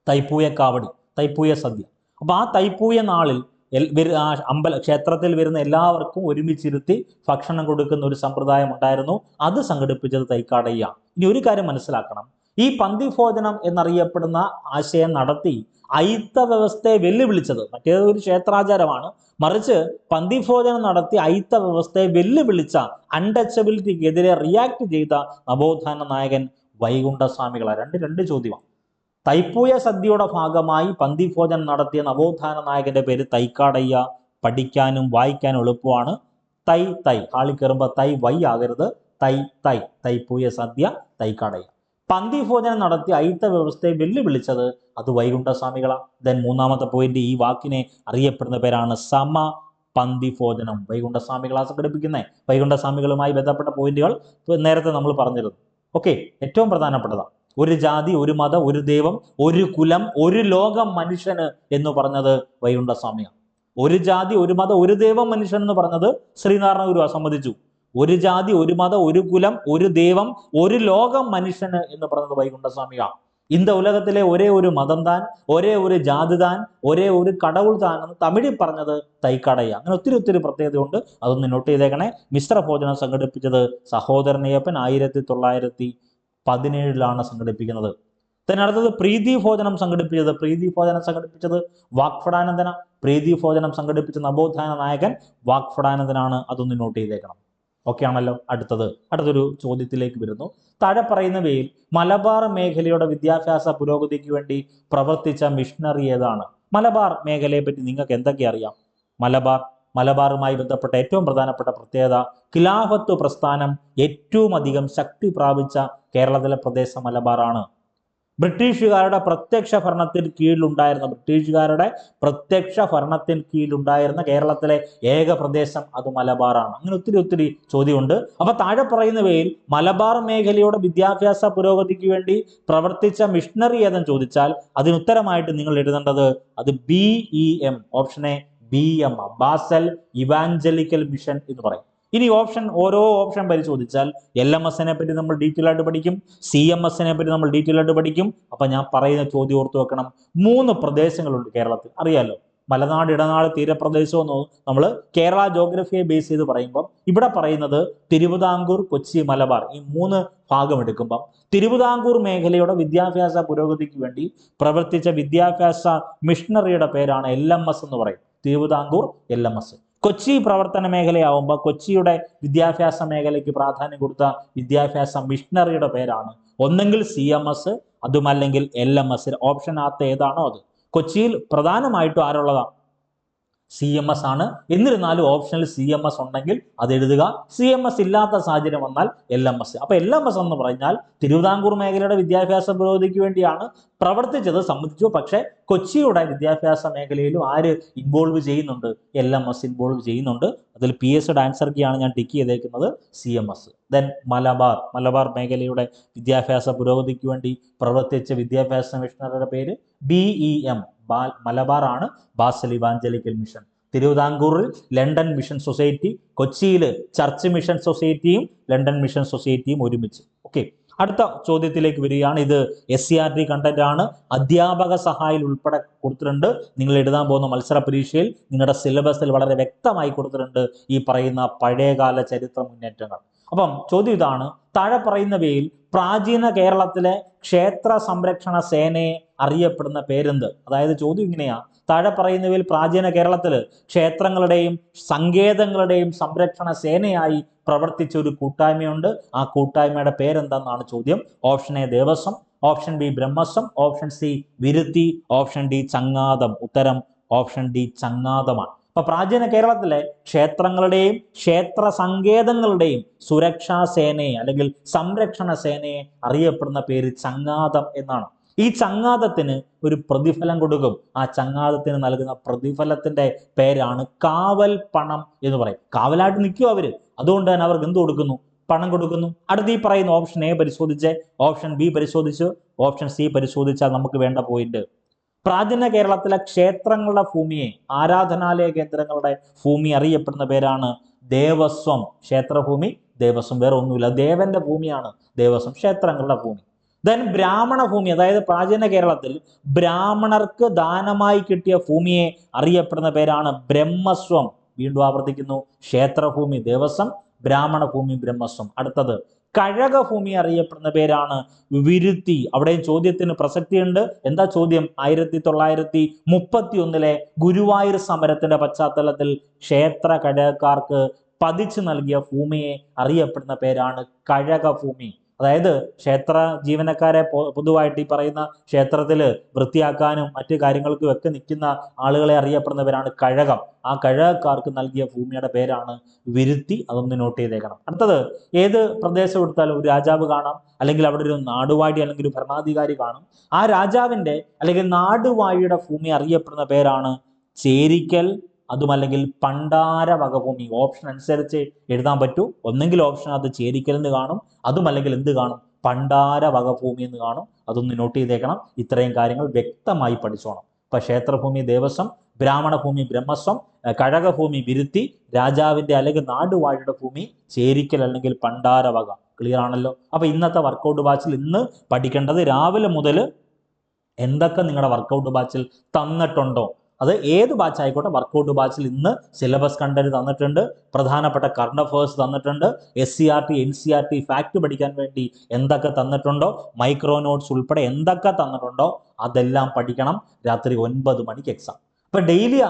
തൈപ്പൂയ കാവടി തൈപ്പൂയ സദ്യ. അപ്പൊ ആ തൈപ്പൂയ നാളിൽ അമ്പല ക്ഷേത്രത്തിൽ വരുന്ന എല്ലാവർക്കും ഒരുമിച്ചിരുത്തി ഭക്ഷണം കൊടുക്കുന്ന ഒരു സമ്പ്രദായം ഉണ്ടായിരുന്നു. അത് സംഘടിപ്പിച്ചത് തൈക്കാടയ്യ. ഇനി ഒരു കാര്യം മനസ്സിലാക്കണം. ഈ പന്തിഭോജനം എന്നറിയപ്പെടുന്ന ആശയം നടത്തി അയിത്ത വ്യവസ്ഥയെ വെല്ലുവിളിച്ചത് മറ്റേതൊരു ക്ഷേത്രാചാരമാണ്. മറിച്ച് പന്തിഭോജനം നടത്തി അയിത്ത വ്യവസ്ഥയെ വെല്ലുവിളിച്ച അൺടച്ചബിലിറ്റിക്കെതിരെ റിയാക്ട് ചെയ്ത നവോത്ഥാന നായകൻ വൈകുണ്ഠസ്വാമികളാണ് രണ്ട് രണ്ട് ചോദ്യമാണ് തൈപ്പൂയ സദ്യയുടെ ഭാഗമായി പന്തിഭോജനം നടത്തിയ നവോത്ഥാന നായകന്റെ പേര് തൈക്കാടയ്യ. പഠിക്കാനും വായിക്കാനും എളുപ്പമാണ്. തൈ തൈ. ആളി കയറുമ്പോൾ തൈ വൈ ആകരുത്. തൈ തൈ. തൈപ്പൂയ സദ്യ തൈക്കാടയ്യ. പന്തിഭോജനം നടത്തി അയിത്ത വ്യവസ്ഥയെ വെല്ലുവിളിച്ചത് അത് വൈകുണ്ഠസ്വാമികളാണ്. ദെൻ മൂന്നാമത്തെ പോയിന്റ് ഈ വാക്കിനെ അറിയപ്പെടുന്ന പേരാണ് സമ പന്തിഭോജനം. വൈകുണ്ഠസ്വാമികളാ സംഘടിപ്പിക്കുന്നത് വൈകുണ്ഠസ്വാമികളുമായി ബന്ധപ്പെട്ട പോയിന്റുകൾ നേരത്തെ നമ്മൾ പറഞ്ഞിരുന്നു. ഓക്കെ ഏറ്റവും പ്രധാനപ്പെട്ടതാണ്. ഒരു ജാതി ഒരു മതം ഒരു ദൈവം ഒരു കുലം ഒരു ലോകം മനുഷ്യന് എന്ന് പറഞ്ഞത് വൈകുണ്ഠസ്വാമിയാണ്. ഒരു ജാതി ഒരു മതം ഒരു ദൈവം മനുഷ്യൻ എന്ന് പറഞ്ഞത് ശ്രീനാരായണ ഗുരു സമ്മതിച്ചു. ഒരു ജാതി ഒരു മതം ഒരു കുലം ഒരു ദൈവം ഒരു ലോകം മനുഷ്യന് എന്ന് പറഞ്ഞത് വൈകുണ്ഠസ്വാമിയാണ്. ഇന്ത ഉലകത്തിലെ ഒരേ ഒരു മതം താൻ ഒരേ ഒരു ജാതി താൻ ഒരേ ഒരു കടവുൾ താൻ എന്ന് തമിഴിൽ പറഞ്ഞത് തൈക്കടയ അങ്ങനെ ഒത്തിരി ഒത്തിരി പ്രത്യേകതയുണ്ട്. അതൊന്ന് നോട്ട് ചെയ്തേക്കണേ. മിശ്ര ഭോജനം സംഘടിപ്പിച്ചത് സഹോദരനയ്യപ്പൻ ആയിരത്തി തൊള്ളായിരത്തി പതിനേഴിലാണ് സംഘടിപ്പിക്കുന്നത്. തന്നെ അടുത്തത് പ്രീതി ഭോജനം സംഘടിപ്പിച്ചത്. പ്രീതി ഭോജനം സംഘടിപ്പിച്ചത് വാക്ഫടാനന്ദന പ്രീതി ഭോജനം സംഘടിപ്പിച്ച നവോത്ഥാന നായകൻ വാക്ഫടാനന്ദനാണ് അതൊന്ന് നോട്ട് ചെയ്തേക്കണം. ഓക്കെ ആണല്ലോ അടുത്തത്. അടുത്തൊരു ചോദ്യത്തിലേക്ക് വരുന്നു. താഴെ പറയുന്നവയിൽ മലബാർ മേഖലയുടെ വിദ്യാഭ്യാസ പുരോഗതിക്ക് വേണ്ടി പ്രവർത്തിച്ച മിഷണറി ഏതാണ്? മലബാർ മേഖലയെ പറ്റി നിങ്ങൾക്ക് എന്തൊക്കെ അറിയാം? മലബാർ മലബാറുമായി ബന്ധപ്പെട്ട ഏറ്റവും പ്രധാനപ്പെട്ട പ്രത്യേകത ഖിലാഫത്ത് പ്രസ്ഥാനം ഏറ്റവും അധികം ശക്തി പ്രാപിച്ച കേരളത്തിലെ പ്രദേശം മലബാറാണ്. ബ്രിട്ടീഷുകാരുടെ പ്രത്യക്ഷ ഭരണത്തിന് കീഴിലുണ്ടായിരുന്ന ബ്രിട്ടീഷുകാരുടെ പ്രത്യക്ഷ ഭരണത്തിന് കീഴിലുണ്ടായിരുന്ന കേരളത്തിലെ ഏക പ്രദേശം അത് മലബാറാണ്. അങ്ങനെ ഒത്തിരി ഒത്തിരി ചോദ്യമുണ്ട്. അപ്പൊ താഴെ പറയുന്നവയിൽ മലബാർ മേഖലയുടെ വിദ്യാഭ്യാസ പുരോഗതിക്ക് വേണ്ടി പ്രവർത്തിച്ച മിഷണറി ഏതെന്ന് ചോദിച്ചാൽ അതിനുത്തരമായിട്ട് നിങ്ങൾ എഴുതേണ്ടത് അത് B E M ഓപ്ഷനെ B M Basel Evangelical Mission എന്ന് പറയും. ഇനി ഓപ്ഷൻ ഓരോ ഓപ്ഷൻ പരിശോധിച്ചാൽ എൽ എം എസിനെ പറ്റി നമ്മൾ ഡീറ്റെയിൽ ആയിട്ട് പഠിക്കും സി എം എസിനെ പറ്റി നമ്മൾ ഡീറ്റെയിൽ ആയിട്ട് പഠിക്കും. അപ്പൊ ഞാൻ പറയുന്ന ചോദ്യം ഓർത്ത് വെക്കണം. മൂന്ന് പ്രദേശങ്ങളുണ്ട് കേരളത്തിൽ. അറിയാലോ? മലനാട് ഇടനാട് തീരപ്രദേശം എന്ന് നമ്മൾ കേരള ജോഗ്രഫിയെ ബേസ് ചെയ്ത് പറയുമ്പോൾ ഇവിടെ പറയുന്നത് തിരുവിതാംകൂർ കൊച്ചി മലബാർ ഈ മൂന്ന് ഭാഗം എടുക്കുമ്പം. തിരുവിതാംകൂർ മേഖലയുടെ വിദ്യാഭ്യാസ പുരോഗതിക്ക് വേണ്ടി പ്രവർത്തിച്ച വിദ്യാഭ്യാസ മിഷണറിയുടെ പേരാണ് എൽ എം എസ് എന്ന് പറയും. Thiruvithamkoor L M S Kochi പ്രവർത്തന മേഖലയാവുമ്പോൾ കൊച്ചിയുടെ വിദ്യാഭ്യാസ മേഖലയ്ക്ക് പ്രാധാന്യം കൊടുത്ത വിദ്യാഭ്യാസ മിഷണറിയുടെ പേരാണ്. ഒന്നെങ്കിൽ സി എം എസ് അതുമല്ലെങ്കിൽ എൽ എം എസ് ഓപ്ഷൻ ആത്ത ഏതാണോ അത്. കൊച്ചിയിൽ പ്രധാനമായിട്ടും ആരുള്ളതാണ് സി എം എസ് ആണ്. എന്നിരുന്നാലും ഓപ്ഷനിൽ സി എം എസ് ഉണ്ടെങ്കിൽ അത് എഴുതുക. സി എം എസ് ഇല്ലാത്ത സാഹചര്യം വന്നാൽ എൽ എം എസ് അപ്പൊ എൽ എം എസ് എന്ന് പറഞ്ഞാൽ തിരുവിതാംകൂർ മേഖലയുടെ വിദ്യാഭ്യാസ പുരോഗതിക്ക് വേണ്ടിയാണ് പ്രവർത്തിച്ചത് സമ്മതിച്ചു. പക്ഷേ കൊച്ചിയുടെ വിദ്യാഭ്യാസ മേഖലയിലും ആര് ഇൻവോൾവ് ചെയ്യുന്നുണ്ട്? എൽ എം എസ് ഇൻവോൾവ് ചെയ്യുന്നുണ്ട്. അതിൽ പി എസ് ആൻസർ കീയാണ് ഞാൻ ടിക്ക് ചെയ്തേക്കുന്നത് C M S then Malabar Malabar മേഖലയുടെ വിദ്യാഭ്യാസ പുരോഗതിക്ക് വേണ്ടി പ്രവർത്തിച്ച വിദ്യാഭ്യാസ കമ്മീഷണറുടെ പേര് ബി ഇ എം മലബാർ ആണ് ബാസൽ ഇവാഞ്ചലിക്കൽ മിഷൻ. തിരുവിതാംകൂറിൽ ലണ്ടൻ മിഷൻ സൊസൈറ്റി കൊച്ചിയിൽ ചർച്ച് മിഷൻ സൊസൈറ്റിയും ലണ്ടൻ മിഷൻ സൊസൈറ്റിയും ഒരുമിച്ച്. ഓക്കെ അടുത്ത ചോദ്യത്തിലേക്ക് വരികയാണ്. ഇത് S C R T content ആണ്. അധ്യാപക സഹായിൽ ഉൾപ്പെടെ കൊടുത്തിട്ടുണ്ട്. നിങ്ങൾ എഴുതാൻ പോകുന്ന മത്സര പരീക്ഷയിൽ നിങ്ങളുടെ സിലബസിൽ വളരെ വ്യക്തമായി കൊടുത്തിട്ടുണ്ട് ഈ പറയുന്ന പഴയകാല ചരിത്ര മുന്നേറ്റങ്ങൾ. അപ്പം ചോദ്യം ഇതാണ്. താഴെ പറയുന്നവയിൽ പ്രാചീന കേരളത്തിലെ ക്ഷേത്ര സംരക്ഷണ സേനയെ അറിയപ്പെടുന്ന പേരെന്ത്? അതായത് ചോദ്യം ഇങ്ങനെയാ. താഴെ പറയുന്നവയിൽ പ്രാചീന കേരളത്തിൽ ക്ഷേത്രങ്ങളുടെയും സങ്കേതങ്ങളുടെയും സംരക്ഷണ സേനയായി പ്രവർത്തിച്ച ഒരു കൂട്ടായ്മയുണ്ട്. ആ കൂട്ടായ്മയുടെ പേരെന്താന്നാണ് ചോദ്യം. Option A Devaswom option B Brahmaswom option C വിരുത്തി option D ചങ്ങാതം. ഉത്തരം ഓപ്ഷൻ ഡി ചങ്ങാതമാണ്. അപ്പൊ പ്രാചീന കേരളത്തിലെ ക്ഷേത്രങ്ങളുടെയും ക്ഷേത്ര സങ്കേതങ്ങളുടെയും സുരക്ഷാ സേനയെ അല്ലെങ്കിൽ സംരക്ഷണ സേനയെ അറിയപ്പെടുന്ന പേര് ചങ്ങാതം എന്നാണ്. ഈ ചങ്ങാതത്തിന് ഒരു പ്രതിഫലം കൊടുക്കും. ആ ചങ്ങാതത്തിന് നൽകുന്ന പ്രതിഫലത്തിന്റെ പേരാണ് കാവൽ പണം എന്ന് പറയും. കാവലായിട്ട് നിൽക്കും അവർ? അതുകൊണ്ട് തന്നെ അവർക്ക് എന്ത് കൊടുക്കുന്നു? പണം കൊടുക്കുന്നു. അടുത്ത ഈ പറയുന്ന ഓപ്ഷൻ എ പരിശോധിച്ച് ഓപ്ഷൻ ബി പരിശോധിച്ച്. ഓപ്ഷൻ സി പരിശോധിച്ചാൽ നമുക്ക് വേണ്ട പോയിന്റ് പ്രാചീന കേരളത്തിലെ ക്ഷേത്രങ്ങളുടെ ഭൂമിയെ ആരാധനാലയ കേന്ദ്രങ്ങളുടെ ഭൂമി അറിയപ്പെടുന്ന പേരാണ് ദേവസ്വം. ക്ഷേത്രഭൂമി ദേവസ്വം വേറെ ഒന്നുമില്ല. ദേവന്റെ ഭൂമിയാണ് ദേവസ്വം. ക്ഷേത്രങ്ങളുടെ ഭൂമി. ദെൻ ബ്രാഹ്മണ ഭൂമി അതായത് പ്രാചീന കേരളത്തിൽ ബ്രാഹ്മണർക്ക് ദാനമായി കിട്ടിയ ഭൂമിയെ അറിയപ്പെടുന്ന പേരാണ് ബ്രഹ്മസ്വം. വീണ്ടും ആവർത്തിക്കുന്നു. ക്ഷേത്രഭൂമി ദേവസ്വം ബ്രാഹ്മണ ഭൂമി ബ്രഹ്മസ്വം. അടുത്തത് കഴകഭൂമി അറിയപ്പെടുന്ന പേരാണ് വിരുത്തി. അവിടെയും ചോദ്യത്തിന് പ്രസക്തിയുണ്ട്. എന്താ ചോദ്യം? ആയിരത്തി തൊള്ളായിരത്തി മുപ്പത്തി ഒന്നിലെ ഗുരുവായൂർ സമരത്തിന്റെ പശ്ചാത്തലത്തിൽ ക്ഷേത്ര കഴകക്കാർക്ക് പതിച്ചു നൽകിയ ഭൂമിയെ അറിയപ്പെടുന്ന പേരാണ് കഴകഭൂമി അതായത് ക്ഷേത്ര ജീവനക്കാരെ പൊതുവായിട്ട് ഈ പറയുന്ന ക്ഷേത്രത്തിൽ വൃത്തിയാക്കാനും മറ്റു കാര്യങ്ങൾക്കും ഒക്കെ നിൽക്കുന്ന ആളുകളെ അറിയപ്പെടുന്നവരാണ് കഴകം. ആ കഴകക്കാർക്ക് നൽകിയ ഭൂമിയുടെ പേരാണ് വിരുത്തി. അതൊന്ന് നോട്ട് ചെയ്തേക്കണം. അടുത്തത് ഏത് പ്രദേശം എടുത്താലും ഒരു രാജാവ് കാണാം. അല്ലെങ്കിൽ അവിടെ ഒരു നാടുവാഴി അല്ലെങ്കിൽ ഒരു ഭരണാധികാരി കാണും. ആ രാജാവിന്റെ അല്ലെങ്കിൽ നാടുവാഴിയുടെ ഭൂമി അറിയപ്പെടുന്ന പേരാണ് ചേരിക്കൽ. അതുമല്ലെങ്കിൽ പണ്ടാര വകഭൂമി ഓപ്ഷൻ അനുസരിച്ച് എഴുതാൻ പറ്റൂ. ഒന്നെങ്കിൽ ഓപ്ഷൻ അത് ചേരിക്കൽ എന്ന് കാണും. അതുമല്ലെങ്കിൽ എന്ത് കാണും? പണ്ടാര വകഭൂമി എന്ന് കാണും. അതൊന്ന് നോട്ട് ചെയ്തേക്കണം. ഇത്രയും കാര്യങ്ങൾ വ്യക്തമായി പഠിച്ചോണം. ഇപ്പൊ ക്ഷേത്രഭൂമി ദേവസ്വം ബ്രാഹ്മണ ഭൂമി ബ്രഹ്മസ്വം കഴകഭൂമി വിരുത്തി രാജാവിന്റെ അല്ലെങ്കിൽ നാടുവാഴിയുടെ ഭൂമി ചേരിക്കൽ അല്ലെങ്കിൽ പണ്ടാര വക. ക്ലിയർ ആണല്ലോ? അപ്പൊ ഇന്നത്തെ വർക്കൗട്ട് ബാച്ചിൽ ഇന്ന് പഠിക്കേണ്ടത് രാവിലെ മുതൽ എന്തൊക്കെ നിങ്ങളുടെ വർക്കൗട്ട് ബാച്ചിൽ തന്നിട്ടുണ്ടോ? അത് ഏത് ബാച്ച് ആയിക്കോട്ടെ വർക്കൗട്ട് ബാച്ചിൽ ഇന്ന് സിലബസ് കണ്ടന്റ് തന്നിട്ടുണ്ട് പ്രധാനപ്പെട്ട കറണ്ട് അഫേഴ്സ് തന്നിട്ടുണ്ട് S C R T N C R T fact പഠിക്കാൻ വേണ്ടി എന്തൊക്കെ തന്നിട്ടുണ്ടോ മൈക്രോ നോട്ട്സ് ഉൾപ്പെടെ എന്തൊക്കെ തന്നിട്ടുണ്ടോ അതെല്ലാം പഠിക്കണം. രാത്രി ഒൻപത് മണിക്ക് എക്സാം ഇപ്പൊ ഡെയിലിയാ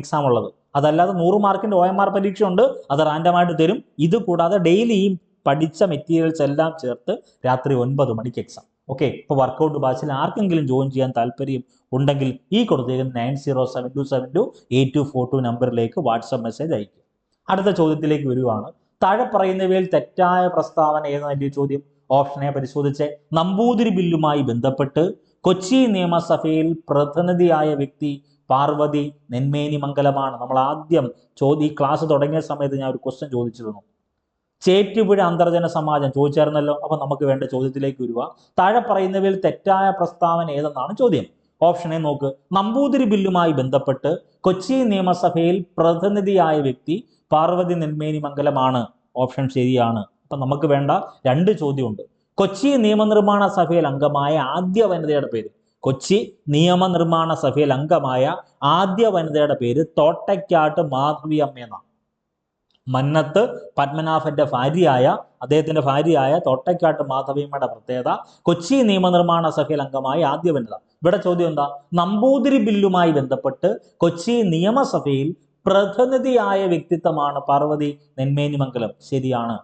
എക്സാം ഉള്ളത്. അതല്ലാതെ നൂറ് മാർക്കിന്റെ ഒ എം ആർ പരീക്ഷ ഉണ്ട് അത് റാൻഡമായിട്ട് തരും. ഇത് കൂടാതെ ഡെയിലി ഈ പഠിച്ച മെറ്റീരിയൽസ് എല്ലാം ചേർത്ത് രാത്രി ഒൻപത് മണിക്ക് എക്സാം ഓക്കെ ഇപ്പോൾ വർക്കൗട്ട് ബാച്ചിൽ ആർക്കെങ്കിലും ജോയിൻ ചെയ്യാൻ താല്പര്യം ഉണ്ടെങ്കിൽ ഈ കൊടുത്തേക്കുന്ന nine zero seven two seven two eight two four two നമ്പറിലേക്ക് വാട്സപ്പ് മെസ്സേജ് അയക്കുക അടുത്ത ചോദ്യത്തിലേക്ക് വരുവാണ്. താഴെ പറയുന്നവയിൽ തെറ്റായ പ്രസ്താവന ഏതെന്നതിന്റെ ചോദ്യം? ഓപ്ഷനെ പരിശോധിച്ച്. നമ്പൂതിരി ബില്ലുമായി ബന്ധപ്പെട്ട് കൊച്ചി നിയമസഭയിൽ പ്രതിനിധിയായ വ്യക്തി പാർവതി നെന്മേനി മംഗലമാണ്. നമ്മൾ ആദ്യം ചോദ്യം ക്ലാസ് തുടങ്ങിയ സമയത്ത് ഞാൻ ഒരു ക്വസ്റ്റ്യൻ ചോദിച്ചിരുന്നു. ചേറ്റുപുഴ അന്തർജന സമാജം ചോദിച്ചായിരുന്നല്ലോ. അപ്പൊ നമുക്ക് വേണ്ട ചോദ്യത്തിലേക്ക് വരിക താഴെ പറയുന്നവയിൽ തെറ്റായ പ്രസ്താവന ഏതെന്നാണ് ചോദ്യം. ഓപ്ഷൻ എ നോക്ക്. നമ്പൂതിരി ബില്ലുമായി ബന്ധപ്പെട്ട് കൊച്ചി നിയമസഭയിൽ പ്രതിനിധിയായ വ്യക്തി പാർവതി നെന്മേനി മംഗലമാണ്. ഓപ്ഷൻ ശരിയാണ്. അപ്പൊ നമുക്ക് വേണ്ട രണ്ട് ചോദ്യമുണ്ട്. കൊച്ചി നിയമനിർമ്മാണ സഭയിൽ അംഗമായ ആദ്യ വനിതയുടെ പേര്. കൊച്ചി നിയമനിർമ്മാണ സഭയിൽ അംഗമായ ആദ്യ വനിതയുടെ പേര് തോട്ടയ്ക്കാട്ട് മാധവി അമ്മ എന്നാണ് മന്നത്ത് പത്മനാഭന്റെ ഭാര്യയായ അദ്ദേഹത്തിന്റെ ഭാര്യയായ തോട്ടയ്ക്കാട്ട് മാധവിയമ്മയുടെ പ്രത്യേകത. കൊച്ചി നിയമനിർമ്മാണ സഭയിൽ അംഗമായ ആദ്യ വനിത ഇവിടെ ചോദ്യം എന്താ? നമ്പൂതിരി ബില്ലുമായി ബന്ധപ്പെട്ട് കൊച്ചി നിയമസഭയിൽ പ്രതിനിധിയായ വ്യക്തിത്വമാണ് പാർവതി നെന്മേനി മംഗലം ശരിയാണ്.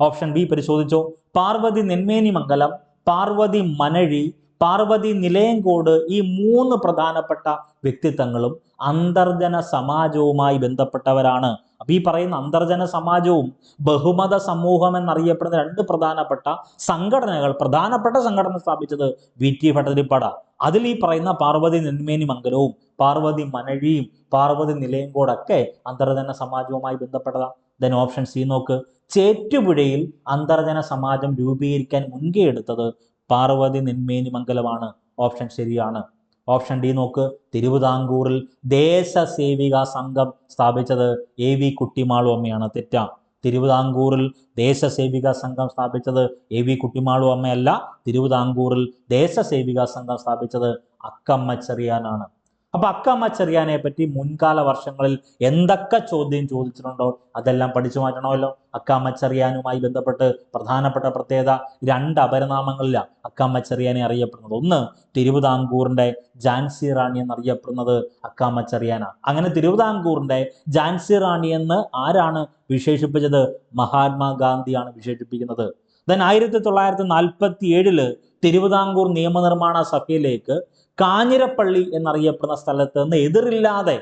ഓപ്ഷൻ ബി പരിശോധിച്ചോ? പാർവതി നെന്മേനി മംഗലം പാർവതി മനഴി പാർവതി നിലയങ്കോട് ഈ മൂന്ന് പ്രധാനപ്പെട്ട വ്യക്തിത്വങ്ങളും അന്തർജന സമാജവുമായി ബന്ധപ്പെട്ടവരാണ്. അപ്പൊ ഈ പറയുന്ന അന്തർജന സമാജവും ബഹുമത സമൂഹം എന്നറിയപ്പെടുന്ന രണ്ട് പ്രധാനപ്പെട്ട സംഘടനകൾ പ്രധാനപ്പെട്ട സംഘടന സ്ഥാപിച്ചത് വി. ടി. ഭട്ടതിരിപ്പാട. അതിൽ ഈ പറയുന്ന പാർവതി നെന്മേനി മംഗലവും പാർവതി മനഴിയും പാർവതി നിലയങ്കോടൊക്കെ അന്തർജന സമാജവുമായി ബന്ധപ്പെട്ടതാണ് ദെൻ ഓപ്ഷൻ സി നോക്ക്. ചേറ്റുപുഴയിൽ അന്തർജന സമാജം രൂപീകരിക്കാൻ മുൻകൈ എടുത്തത് പാർവതി നിന്മേനി മംഗലമാണ്. ഓപ്ഷൻ ശരിയാണ്. ഓപ്ഷൻ ഡി നോക്ക്. തിരുവിതാംകൂറിൽ ദേശസേവിക സംഘം സ്ഥാപിച്ചത് എ വി കുട്ടിമാളു അമ്മയാണ്. തെറ്റാ. തിരുവിതാംകൂറിൽ ദേശസേവിക സംഘം സ്ഥാപിച്ചത് എ വി കുട്ടിമാളു അമ്മയല്ല. തിരുവിതാംകൂറിൽ ദേശസേവിക സംഘം സ്ഥാപിച്ചത് അക്കമ്മ ചെറിയാനാണ് അപ്പൊ അക്കമ്മ ചെറിയാനെ പറ്റി മുൻകാല വർഷങ്ങളിൽ എന്തൊക്കെ ചോദ്യം ചോദിച്ചിട്ടുണ്ടോ? അതെല്ലാം പഠിച്ചു മാറ്റണമല്ലോ. അക്കമ്മ ചെറിയാനുമായി ബന്ധപ്പെട്ട് പ്രധാനപ്പെട്ട പ്രത്യേകത രണ്ട് അപരനാമങ്ങളിലാണ് അക്കമ്മ ചെറിയാനെ അറിയപ്പെടുന്നത്. ഒന്ന് തിരുവിതാംകൂറിന്റെ ജാൻസി റാണി എന്നറിയപ്പെടുന്നത് അക്കാമ ചെറിയാനാണ് അങ്ങനെ തിരുവിതാംകൂറിന്റെ ജാൻസി റാണി എന്ന് ആരാണ് വിശേഷിപ്പിച്ചത്? മഹാത്മാഗാന്ധിയാണ് വിശേഷിപ്പിക്കുന്നത്. ദെൻ ആയിരത്തി തൊള്ളായിരത്തി നാൽപ്പത്തി ഏഴിൽ തിരുവിതാംകൂർ നിയമനിർമ്മാണ സഭയിലേക്ക് കാഞ്ഞിരപ്പള്ളി എന്നറിയപ്പെടുന്ന സ്ഥലത്ത് നിന്ന് എതിരില്ലാതെ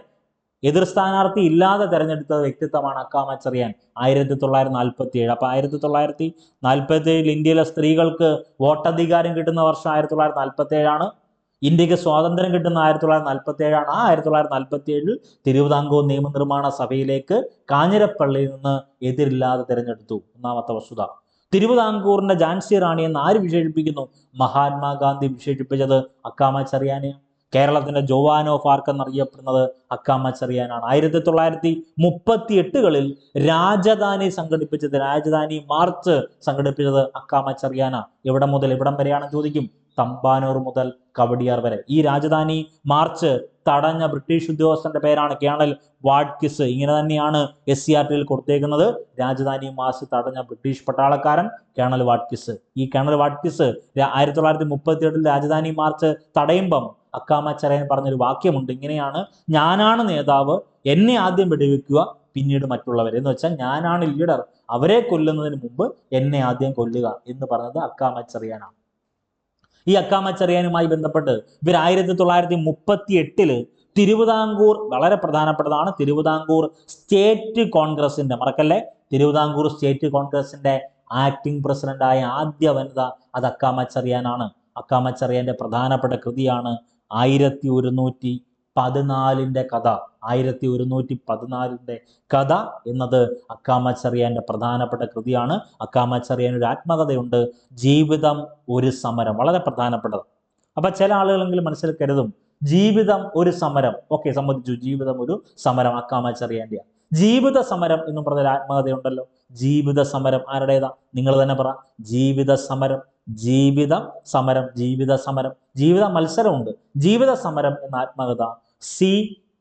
എതിർ സ്ഥാനാർത്ഥി ഇല്ലാതെ തെരഞ്ഞെടുത്ത വ്യക്തിത്വമാണ് അക്കാമച്ചറിയാൻ ആയിരത്തി തൊള്ളായിരത്തി നാൽപ്പത്തി ഏഴ് അപ്പൊ ആയിരത്തി തൊള്ളായിരത്തി നാൽപ്പത്തി ഏഴിൽ ഇന്ത്യയിലെ സ്ത്രീകൾക്ക് വോട്ടധികാരം കിട്ടുന്ന വർഷം ആയിരത്തി തൊള്ളായിരത്തി നാൽപ്പത്തി ഏഴാണ് ഇന്ത്യയ്ക്ക് സ്വാതന്ത്ര്യം കിട്ടുന്ന ആയിരത്തി തൊള്ളായിരത്തി നാൽപ്പത്തി ഏഴാണ് ആ ആയിരത്തി തൊള്ളായിരത്തി നാൽപ്പത്തി ഏഴിൽ തിരുവിതാംകൂർ നിയമനിർമ്മാണ സഭയിലേക്ക് കാഞ്ഞിരപ്പള്ളിയിൽ നിന്ന് എതിരില്ലാതെ തിരഞ്ഞെടുത്തു. ഒന്നാമത്തെ വസ്തുത. തിരുവിതാംകൂറിന്റെ ജാൻസി റാണി എന്ന് ആര് വിശേഷിപ്പിക്കുന്നു? മഹാത്മാഗാന്ധി വിശേഷിപ്പിച്ചത് അക്കാമ ചെറിയാനെ. കേരളത്തിന്റെ ജോവാനോ ഫാർക്ക് എന്നറിയപ്പെടുന്നത് അക്കാമ ചെറിയാനാണ്. ആയിരത്തി തൊള്ളായിരത്തി മുപ്പത്തി എട്ടുകളിൽ രാജധാനി സംഘടിപ്പിച്ചത് രാജധാനി മാർച്ച് സംഘടിപ്പിച്ചത് അക്കാമ ചെറിയാന. എവിടെ മുതൽ ഇവിടം വരെയാണ് ചോദിക്കും. തമ്പാനൂർ മുതൽ കവടിയാർ വരെ. ഈ രാജധാനി മാർച്ച് തടഞ്ഞ ബ്രിട്ടീഷ് ഉദ്യോഗസ്ഥന്റെ പേരാണ് കേണൽ വാഡ്കിസ്. ഇങ്ങനെ തന്നെയാണ് എസ് സി ആർ ടിയിൽ കൊടുത്തേക്കുന്നത്. രാജധാനി മാസ് തടഞ്ഞ ബ്രിട്ടീഷ് പട്ടാളക്കാരൻ കേണൽ വാഡ്കിസ്. ഈ കേണൽ വാഡ്കിസ് ആയിരത്തി തൊള്ളായിരത്തി മുപ്പത്തി എട്ടിൽ രാജധാനി മാർച്ച് തടയുമ്പം അക്കാമച്ചരയൻ പറഞ്ഞൊരു വാക്യമുണ്ട്. ഇങ്ങനെയാണ് ഞാനാണ് നേതാവ് എന്നെ ആദ്യം വെടിവെക്കുക പിന്നീട് മറ്റുള്ളവർ. എന്ന് വെച്ചാൽ ഞാനാണ് ലീഡർ അവരെ കൊല്ലുന്നതിന് മുമ്പ് എന്നെ ആദ്യം കൊല്ലുക എന്ന് പറഞ്ഞത് അക്കാമച്ചറിയാനാണ് ഈ അക്കാമച്ചറിയാനുമായി ബന്ധപ്പെട്ട് ഇവർ ആയിരത്തി തൊള്ളായിരത്തി മുപ്പത്തി എട്ടിൽ തിരുവിതാംകൂർ വളരെ പ്രധാനപ്പെട്ടതാണ്. തിരുവിതാംകൂർ സ്റ്റേറ്റ് കോൺഗ്രസിന്റെ മറക്കല്ലേ? തിരുവിതാംകൂർ സ്റ്റേറ്റ് കോൺഗ്രസിന്റെ ആക്ടിംഗ് പ്രസിഡന്റായ ആദ്യ വനിത അത് അക്കാമച്ചറിയാനാണ്. അക്കാമച്ചറിയാന്റെ പ്രധാനപ്പെട്ട കൃതിയാണ് ആയിരത്തി ഒരുന്നൂറ്റി പതിനാലിന്റെ കഥ ആയിരത്തി ഒരുന്നൂറ്റി പതിനാലിന്റെ കഥ എന്നത് അക്കാമച്ചറിയാന്റെ പ്രധാനപ്പെട്ട കൃതിയാണ്. അക്കാമച്ചറിയാൻ ഒരു ആത്മകഥയുണ്ട് ജീവിതം ഒരു സമരം വളരെ പ്രധാനപ്പെട്ടത്. അപ്പൊ ചില ആളുകളെങ്കിലും മനസ്സിൽ കരുതും ജീവിതം ഒരു സമരം. ഓക്കെ സമ്മതിച്ചു ജീവിതം ഒരു സമരം അക്കാമച്ചറിയാന്റെ ജീവിത സമരം എന്നും പറഞ്ഞൊരു ആത്മകഥയുണ്ടല്ലോ. ജീവിത സമരം ആരുടേതാ? നിങ്ങൾ തന്നെ പറ. ജീവിത സമരം ജീവിത സമരം ജീവിത സമരം. ജീവിത മത്സരമുണ്ട്. ജീവിത സമരം എന്ന ആത്മകഥ സി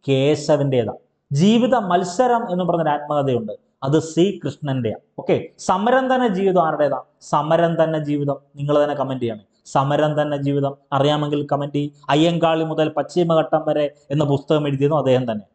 കേശവന്റേതാ. ജീവിത മത്സരം എന്ന് പറഞ്ഞൊരു ആത്മകഥയുണ്ട്. അത് സി കൃഷ്ണന്റെയാ. ഓക്കെ സമരം തന്നെ ജീവിതം ആരുടേതാ? സമരം തന്നെ ജീവിതം. നിങ്ങൾ തന്നെ കമന്റ് ചെയ്യണം. സമരം തന്നെ ജീവിതം. അറിയാമെങ്കിൽ കമന്റ് ചെയ്യും. അയ്യങ്കാളി മുതൽ പശ്ചിമഘട്ടം വരെ എന്ന പുസ്തകം എഴുതിയതും അദ്ദേഹം തന്നെ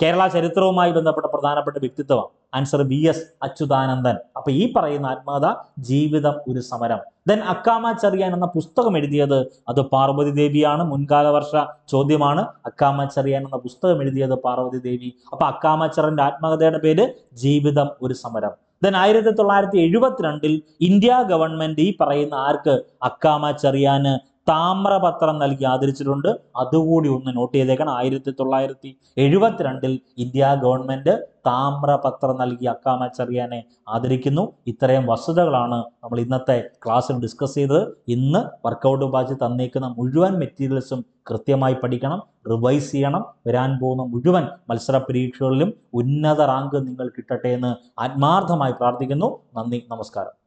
കേരള ചരിത്രവുമായി ബന്ധപ്പെട്ട പ്രധാനപ്പെട്ട വ്യക്തിത്വമാണ് ആൻസർ വി എസ് അച്യുതാനന്ദൻ. അപ്പൊ ഈ പറയുന്ന ആത്മകഥ ജീവിതം ഒരു സമരം. ദെൻ അക്കാമച്ചറിയാൻ എന്ന പുസ്തകം എഴുതിയത് അത് പാർവതി ദേവിയാണ് മുൻകാല വർഷ ചോദ്യമാണ് അക്കാമച്ചറിയാൻ എന്ന പുസ്തകം എഴുതിയത് പാർവതി ദേവി. അപ്പൊ അക്കാമച്ചറിന്റെ ആത്മകഥയുടെ പേര് ജീവിതം ഒരു സമരം. ദെൻ ആയിരത്തി തൊള്ളായിരത്തി എഴുപത്തിരണ്ടിൽ ഇന്ത്യ ഗവൺമെന്റ് ഈ പറയുന്ന ആർക്ക്? അക്കാമച്ചറിയാന് താമ്രപത്രം നൽകി ആദരിച്ചിട്ടുണ്ട്. അതുകൂടി ഒന്ന് നോട്ട് ചെയ്തേക്കണം. ആയിരത്തി തൊള്ളായിരത്തി എഴുപത്തിരണ്ടിൽ ഇന്ത്യ ഗവൺമെന്റ് താമ്രപത്രം നൽകി അക്കാമച്ചറിയാനെ ആദരിക്കുന്നു. ഇത്രയും വസ്തുതകളാണ് നമ്മൾ ഇന്നത്തെ ക്ലാസ്സിൽ ഡിസ്കസ് ചെയ്തത്. ഇന്ന് വർക്കൗട്ട് ബാച്ച് തന്നേക്കുന്ന മുഴുവൻ മെറ്റീരിയൽസും കൃത്യമായി പഠിക്കണം. റിവൈസ് ചെയ്യണം. വരാൻ പോകുന്ന മുഴുവൻ മത്സര പരീക്ഷകളിലും ഉന്നത റാങ്ക് നിങ്ങൾ കിട്ടട്ടെ എന്ന് ആത്മാർത്ഥമായി പ്രാർത്ഥിക്കുന്നു. നന്ദി. നമസ്കാരം.